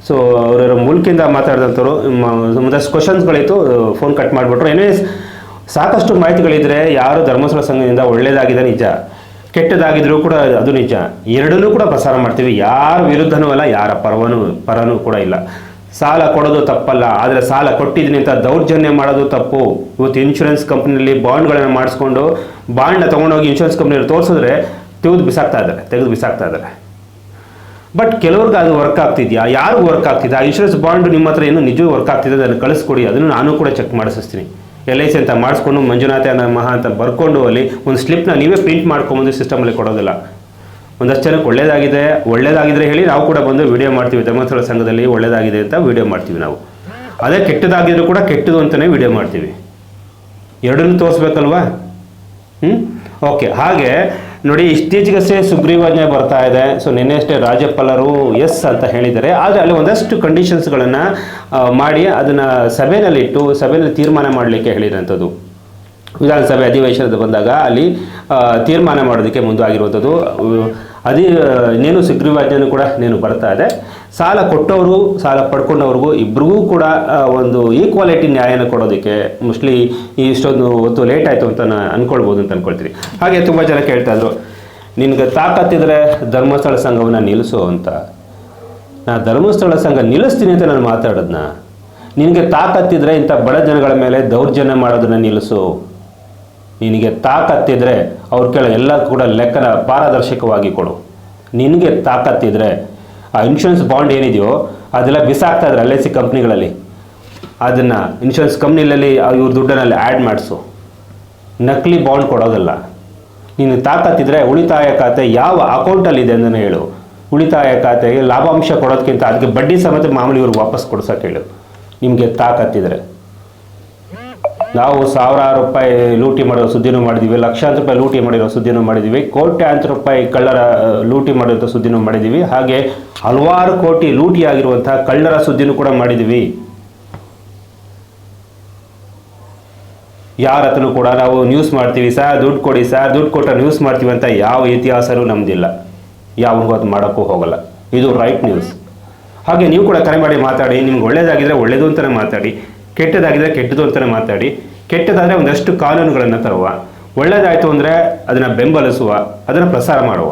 S2: ಸೊ ಅವರ ಮೂಲಕಿಂದ ಮಾತಾಡಿದಂಥವ್ರು ಒಂದಷ್ಟು ಕ್ವಶನ್ಸ್ಗಳಿತ್ತು ಫೋನ್ ಕಟ್ ಮಾಡಿಬಿಟ್ರು. ಎನಿವೇಸ್ ಸಾಕಷ್ಟು ಮಾಹಿತಿಗಳಿದ್ರೆ ಯಾರು ಧರ್ಮಸ್ಥಳ ಸಂಘದಿಂದ ಒಳ್ಳೇದಾಗಿದೆ ನಿಜ, ಕೆಟ್ಟದಾಗಿದ್ರೂ ಕೂಡ ಅದು ನಿಜ. ಎರಡನ್ನೂ ಕೂಡ ಪ್ರಸಾರ ಮಾಡ್ತೀವಿ. ಯಾರ ವಿರುದ್ಧನೂ ಅಲ್ಲ, ಯಾರ ಪರವನೂ, ಪರನೂ ಕೂಡ ಇಲ್ಲ. ಸಾಲ ಕೊಡೋದು ತಪ್ಪಲ್ಲ, ಆದರೆ ಸಾಲ ಕೊಟ್ಟಿದ್ದೀನಿ ಅಂತ ದೌರ್ಜನ್ಯ ಮಾಡೋದು ತಪ್ಪು. ಇವತ್ತು ಇನ್ಶೂರೆನ್ಸ್ ಕಂಪ್ನಿಯಲ್ಲಿ ಬಾಂಡ್ಗಳನ್ನು ಮಾಡಿಸ್ಕೊಂಡು ಬಾಂಡ್ನ ತೊಗೊಂಡೋಗಿ ಇನ್ಶೂರೆನ್ಸ್ ಕಂಪ್ನಿಯಲ್ಲಿ ತೋರಿಸಿದ್ರೆ ತೆಗೆದು ಬಿಸಾಕ್ತಾ ಇದ್ದಾರೆ, ತೆಗೆದು ಬಿಸಾಕ್ತಾ ಇದ್ದಾರೆ. ಬಟ್ ಕೆಲವ್ರಿಗೆ ಅದು ವರ್ಕ್ ಆಗ್ತಿದೆಯಾ? ಯಾರಿಗೂ ವರ್ಕ್ ಆಗ್ತಿದೆ ಆ ಇನ್ಶೂರೆನ್ಸ್ ಬಾಂಡ್ ನಿಮ್ಮ ಹತ್ರ ಏನು ನಿಜವೂ ವರ್ಕ್ ಆಗ್ತಿದೆ, ಅದನ್ನು ಕಳಿಸ್ಕೊಡಿ. ಅದನ್ನು ನಾನು ಕೂಡ ಚೆಕ್ ಮಾಡಿಸ್ತೀನಿ. ಎಲ್ ಐ ಸಿ ಅಂತ ಮಾಡಿಸ್ಕೊಂಡು ಮಂಜುನಾಥ ಮಹಾ ಅಂತ ಬರ್ಕೊಂಡು ಅಲ್ಲಿ ಒಂದು ಸ್ಲಿಪ್ನ ನೀವೇ ಪ್ರಿಂಟ್ ಮಾಡ್ಕೊಂಬಂದು ಸಿಸ್ಟಮಲ್ಲಿ ಕೊಡೋದಿಲ್ಲ. ಒಂದಷ್ಟು ಜನಕ್ಕೆ ಒಳ್ಳೇದಾಗಿದೆ. ಒಳ್ಳೇದಾಗಿದ್ರೆ ಹೇಳಿ ನಾವು ಕೂಡ ಬಂದು ವಿಡಿಯೋ ಮಾಡ್ತೀವಿ. ಧರ್ಮಸ್ಥಳ ಸಂಘದಲ್ಲಿ ಒಳ್ಳೇದಾಗಿದೆ ಅಂತ ವಿಡಿಯೋ ಮಾಡ್ತೀವಿ ನಾವು. ಅದೇ ಕೆಟ್ಟದಾಗಿದ್ರು ಕೂಡ ಕೆಟ್ಟದು ಅಂತಲೇ ವಿಡಿಯೋ ಮಾಡ್ತೀವಿ. ಎರಡನ್ನೂ ತೋರಿಸ್ಬೇಕಲ್ವಾ? ಹ್ಞೂ ಓಕೆ, ಹಾಗೆ ನೋಡಿ, ಇತ್ತೀಚೆಗಷ್ಟೇ ಸುಗ್ರೀವಾಜ್ಞೆ ಬರ್ತಾ ಇದೆ. ಸೊ ನಿನ್ನೆ ಅಷ್ಟೇ ರಾಜ್ಯಪಾಲರು ಎಸ್ ಅಂತ ಹೇಳಿದ್ದಾರೆ. ಆದರೆ ಅಲ್ಲಿ ಒಂದಷ್ಟು ಕಂಡೀಷನ್ಸ್ಗಳನ್ನು ಮಾಡಿ ಅದನ್ನು ಸಭೆಯಲ್ಲಿಟ್ಟು ಸಭೆಯಲ್ಲಿ ತೀರ್ಮಾನ ಮಾಡಲಿಕ್ಕೆ ಹೇಳಿರೋಂಥದ್ದು. ವಿಧಾನಸಭೆ ಅಧಿವೇಶನದ ಬಂದಾಗ ಅಲ್ಲಿ ತೀರ್ಮಾನ ಮಾಡೋದಕ್ಕೆ ಮುಂದಾಗಿರುವಂಥದ್ದು. ಅದಿ, ಇನ್ನೇನು ಸುಗ್ರೀವಾಜ್ಞೆಯೂ ಕೂಡ ನೀನು ಬರ್ತಾ ಇದೆ. ಸಾಲ ಕೊಟ್ಟವರು, ಸಾಲ ಪಡ್ಕೊಂಡವ್ರಿಗೂ ಇಬ್ಬರಿಗೂ ಕೂಡ ಒಂದು ಈಕ್ವಾಲಿಟಿ ನ್ಯಾಯನ ಕೊಡೋದಕ್ಕೆ ಮೋಸ್ಟ್ಲಿ ಇಷ್ಟೊಂದು ಹೊತ್ತು ಲೇಟ್ ಆಯಿತು ಅಂತ ನಾನು ಅನ್ಕೊಳ್ಬೋದು ಅಂತ ಅಂದ್ಕೊಳ್ತೀನಿ ಹಾಗೆ ತುಂಬ ಜನ ಕೇಳ್ತಾ ಇದ್ರು, ನಿನಗೆ ತಾಕತ್ತಿದ್ರೆ ಧರ್ಮಸ್ಥಳ ಸಂಘವನ್ನು ನಿಲ್ಲಿಸು ಅಂತ. ನಾ ಧರ್ಮಸ್ಥಳ ಸಂಘ ನಿಲ್ಲಿಸ್ತೀನಿ ಅಂತ ನಾನು ಮಾತಾಡೋದನ್ನ ನಿನಗೆ ತಾಕತ್ತಿದ್ರೆ ಇಂಥ ಬಡ ಜನಗಳ ಮೇಲೆ ದೌರ್ಜನ್ಯ ಮಾಡೋದನ್ನ ನಿಲ್ಲಿಸು. ನಿನಗೆ ತಾಕತ್ತಿದ್ರೆ ಅವ್ರ ಕೇಳ ಎಲ್ಲ ಕೂಡ ಲೆಕ್ಕನ ಪಾರದರ್ಶಕವಾಗಿ ಕೊಡು. ನಿನಗೆ ತಾಕತ್ತಿದ್ರೆ ಆ ಇನ್ಶೂರೆನ್ಸ್ ಬಾಂಡ್ ಏನಿದೆಯೋ ಅದೆಲ್ಲ ಬಿಸಾಕ್ತಾ ಇದ್ರೆ ಎಲ್ ಐ ಸಿ ಕಂಪ್ನಿಗಳಲ್ಲಿ ಅದನ್ನು ಇನ್ಶೂರೆನ್ಸ್ ಕಂಪ್ನಿಗಳಲ್ಲಿ ಇವ್ರ ದುಡ್ಡನ್ನಲ್ಲಿ ಆ್ಯಡ್ ಮಾಡಿಸು. ನಕಲಿ ಬಾಂಡ್ ಕೊಡೋದಲ್ಲ. ನೀನು ತಾಕತ್ತಿದ್ರೆ ಉಳಿತಾಯ ಖಾತೆ ಯಾವ ಅಕೌಂಟಲ್ಲಿದೆ ಅಂತಲೇ ಹೇಳು. ಉಳಿತಾಯ ಖಾತೆಗೆ ಲಾಭಾಂಶ ಕೊಡೋದಕ್ಕಿಂತ ಅದಕ್ಕೆ ಬಡ್ಡಿ ಸಮೇತ ಮಾಮೂಲಿ ಇವ್ರಿಗೆ ವಾಪಸ್ ಕೊಡ್ಸೋಕೆ ಹೇಳು. ನಿಮಗೆ ತಾಕತ್ತಿದ್ರೆ. ನಾವು ಸಾವಿರಾರು ರೂಪಾಯಿ ಲೂಟಿ ಮಾಡಿರೋ ಸುದ್ದಿನೂ ಮಾಡಿದ್ದೀವಿ, ಲಕ್ಷಾಂತರ ರೂಪಾಯಿ ಲೂಟಿ ಮಾಡಿರೋ ಸುದ್ದಿನೂ ಮಾಡಿದ್ದೀವಿ, ಕೋಟ್ಯಾಂತರ ರೂಪಾಯಿ ಕಳ್ಳರ ಲೂಟಿ ಮಾಡಿರೋ ಸುದ್ದಿನೂ ಮಾಡಿದ್ದೀವಿ, ಹಾಗೆ ಹಲವಾರು ಕೋಟಿ ಲೂಟಿ ಆಗಿರುವಂತಹ ಕಳ್ಳರ ಸುದ್ದಿನೂ ಕೂಡ ಮಾಡಿದ್ದೀವಿ. ಯಾರ ಹತ್ರನೂ ಕೂಡ ನಾವು ನ್ಯೂಸ್ ಮಾಡ್ತೀವಿ, ಸರ್, ದುಡ್ಡು ಕೊಡಿ, ಸರ್, ದುಡ್ಡು ಕೊಟ್ಟರೆ ನ್ಯೂಸ್ ಮಾಡ್ತೀವಿ ಅಂತ ಯಾವ ಇತಿಹಾಸನೂ ನಮ್ದಿಲ್ಲ. ಯಾವನಿಗೂ ಅದು ಮಾಡೋಕ್ಕೂ ಹೋಗಲ್ಲ. ಇದು ರೈಟ್ ನ್ಯೂಸ್ ಹಾಗೆ ನೀವು ಕೂಡ ಕರೆ ಮಾಡಿ ಮಾತಾಡಿ, ನಿಮ್ಗೆ ಒಳ್ಳೇದಾಗಿದ್ರೆ ಒಳ್ಳೇದು ಅಂತಲೇ ಮಾತಾಡಿ. ಕೆಟ್ಟದಾಗಿದ್ರೆ ಕೆಟ್ಟದು ಅಂತಲೇ ಮಾತಾಡಿ. ಕೆಟ್ಟದಾದರೆ ಒಂದಷ್ಟು ಕಾನೂನುಗಳನ್ನು ತರುವ. ಒಳ್ಳೆಯದಾಯಿತು ಅಂದರೆ ಅದನ್ನು ಬೆಂಬಲಿಸುವ, ಅದನ್ನು ಪ್ರಸಾರ ಮಾಡುವ.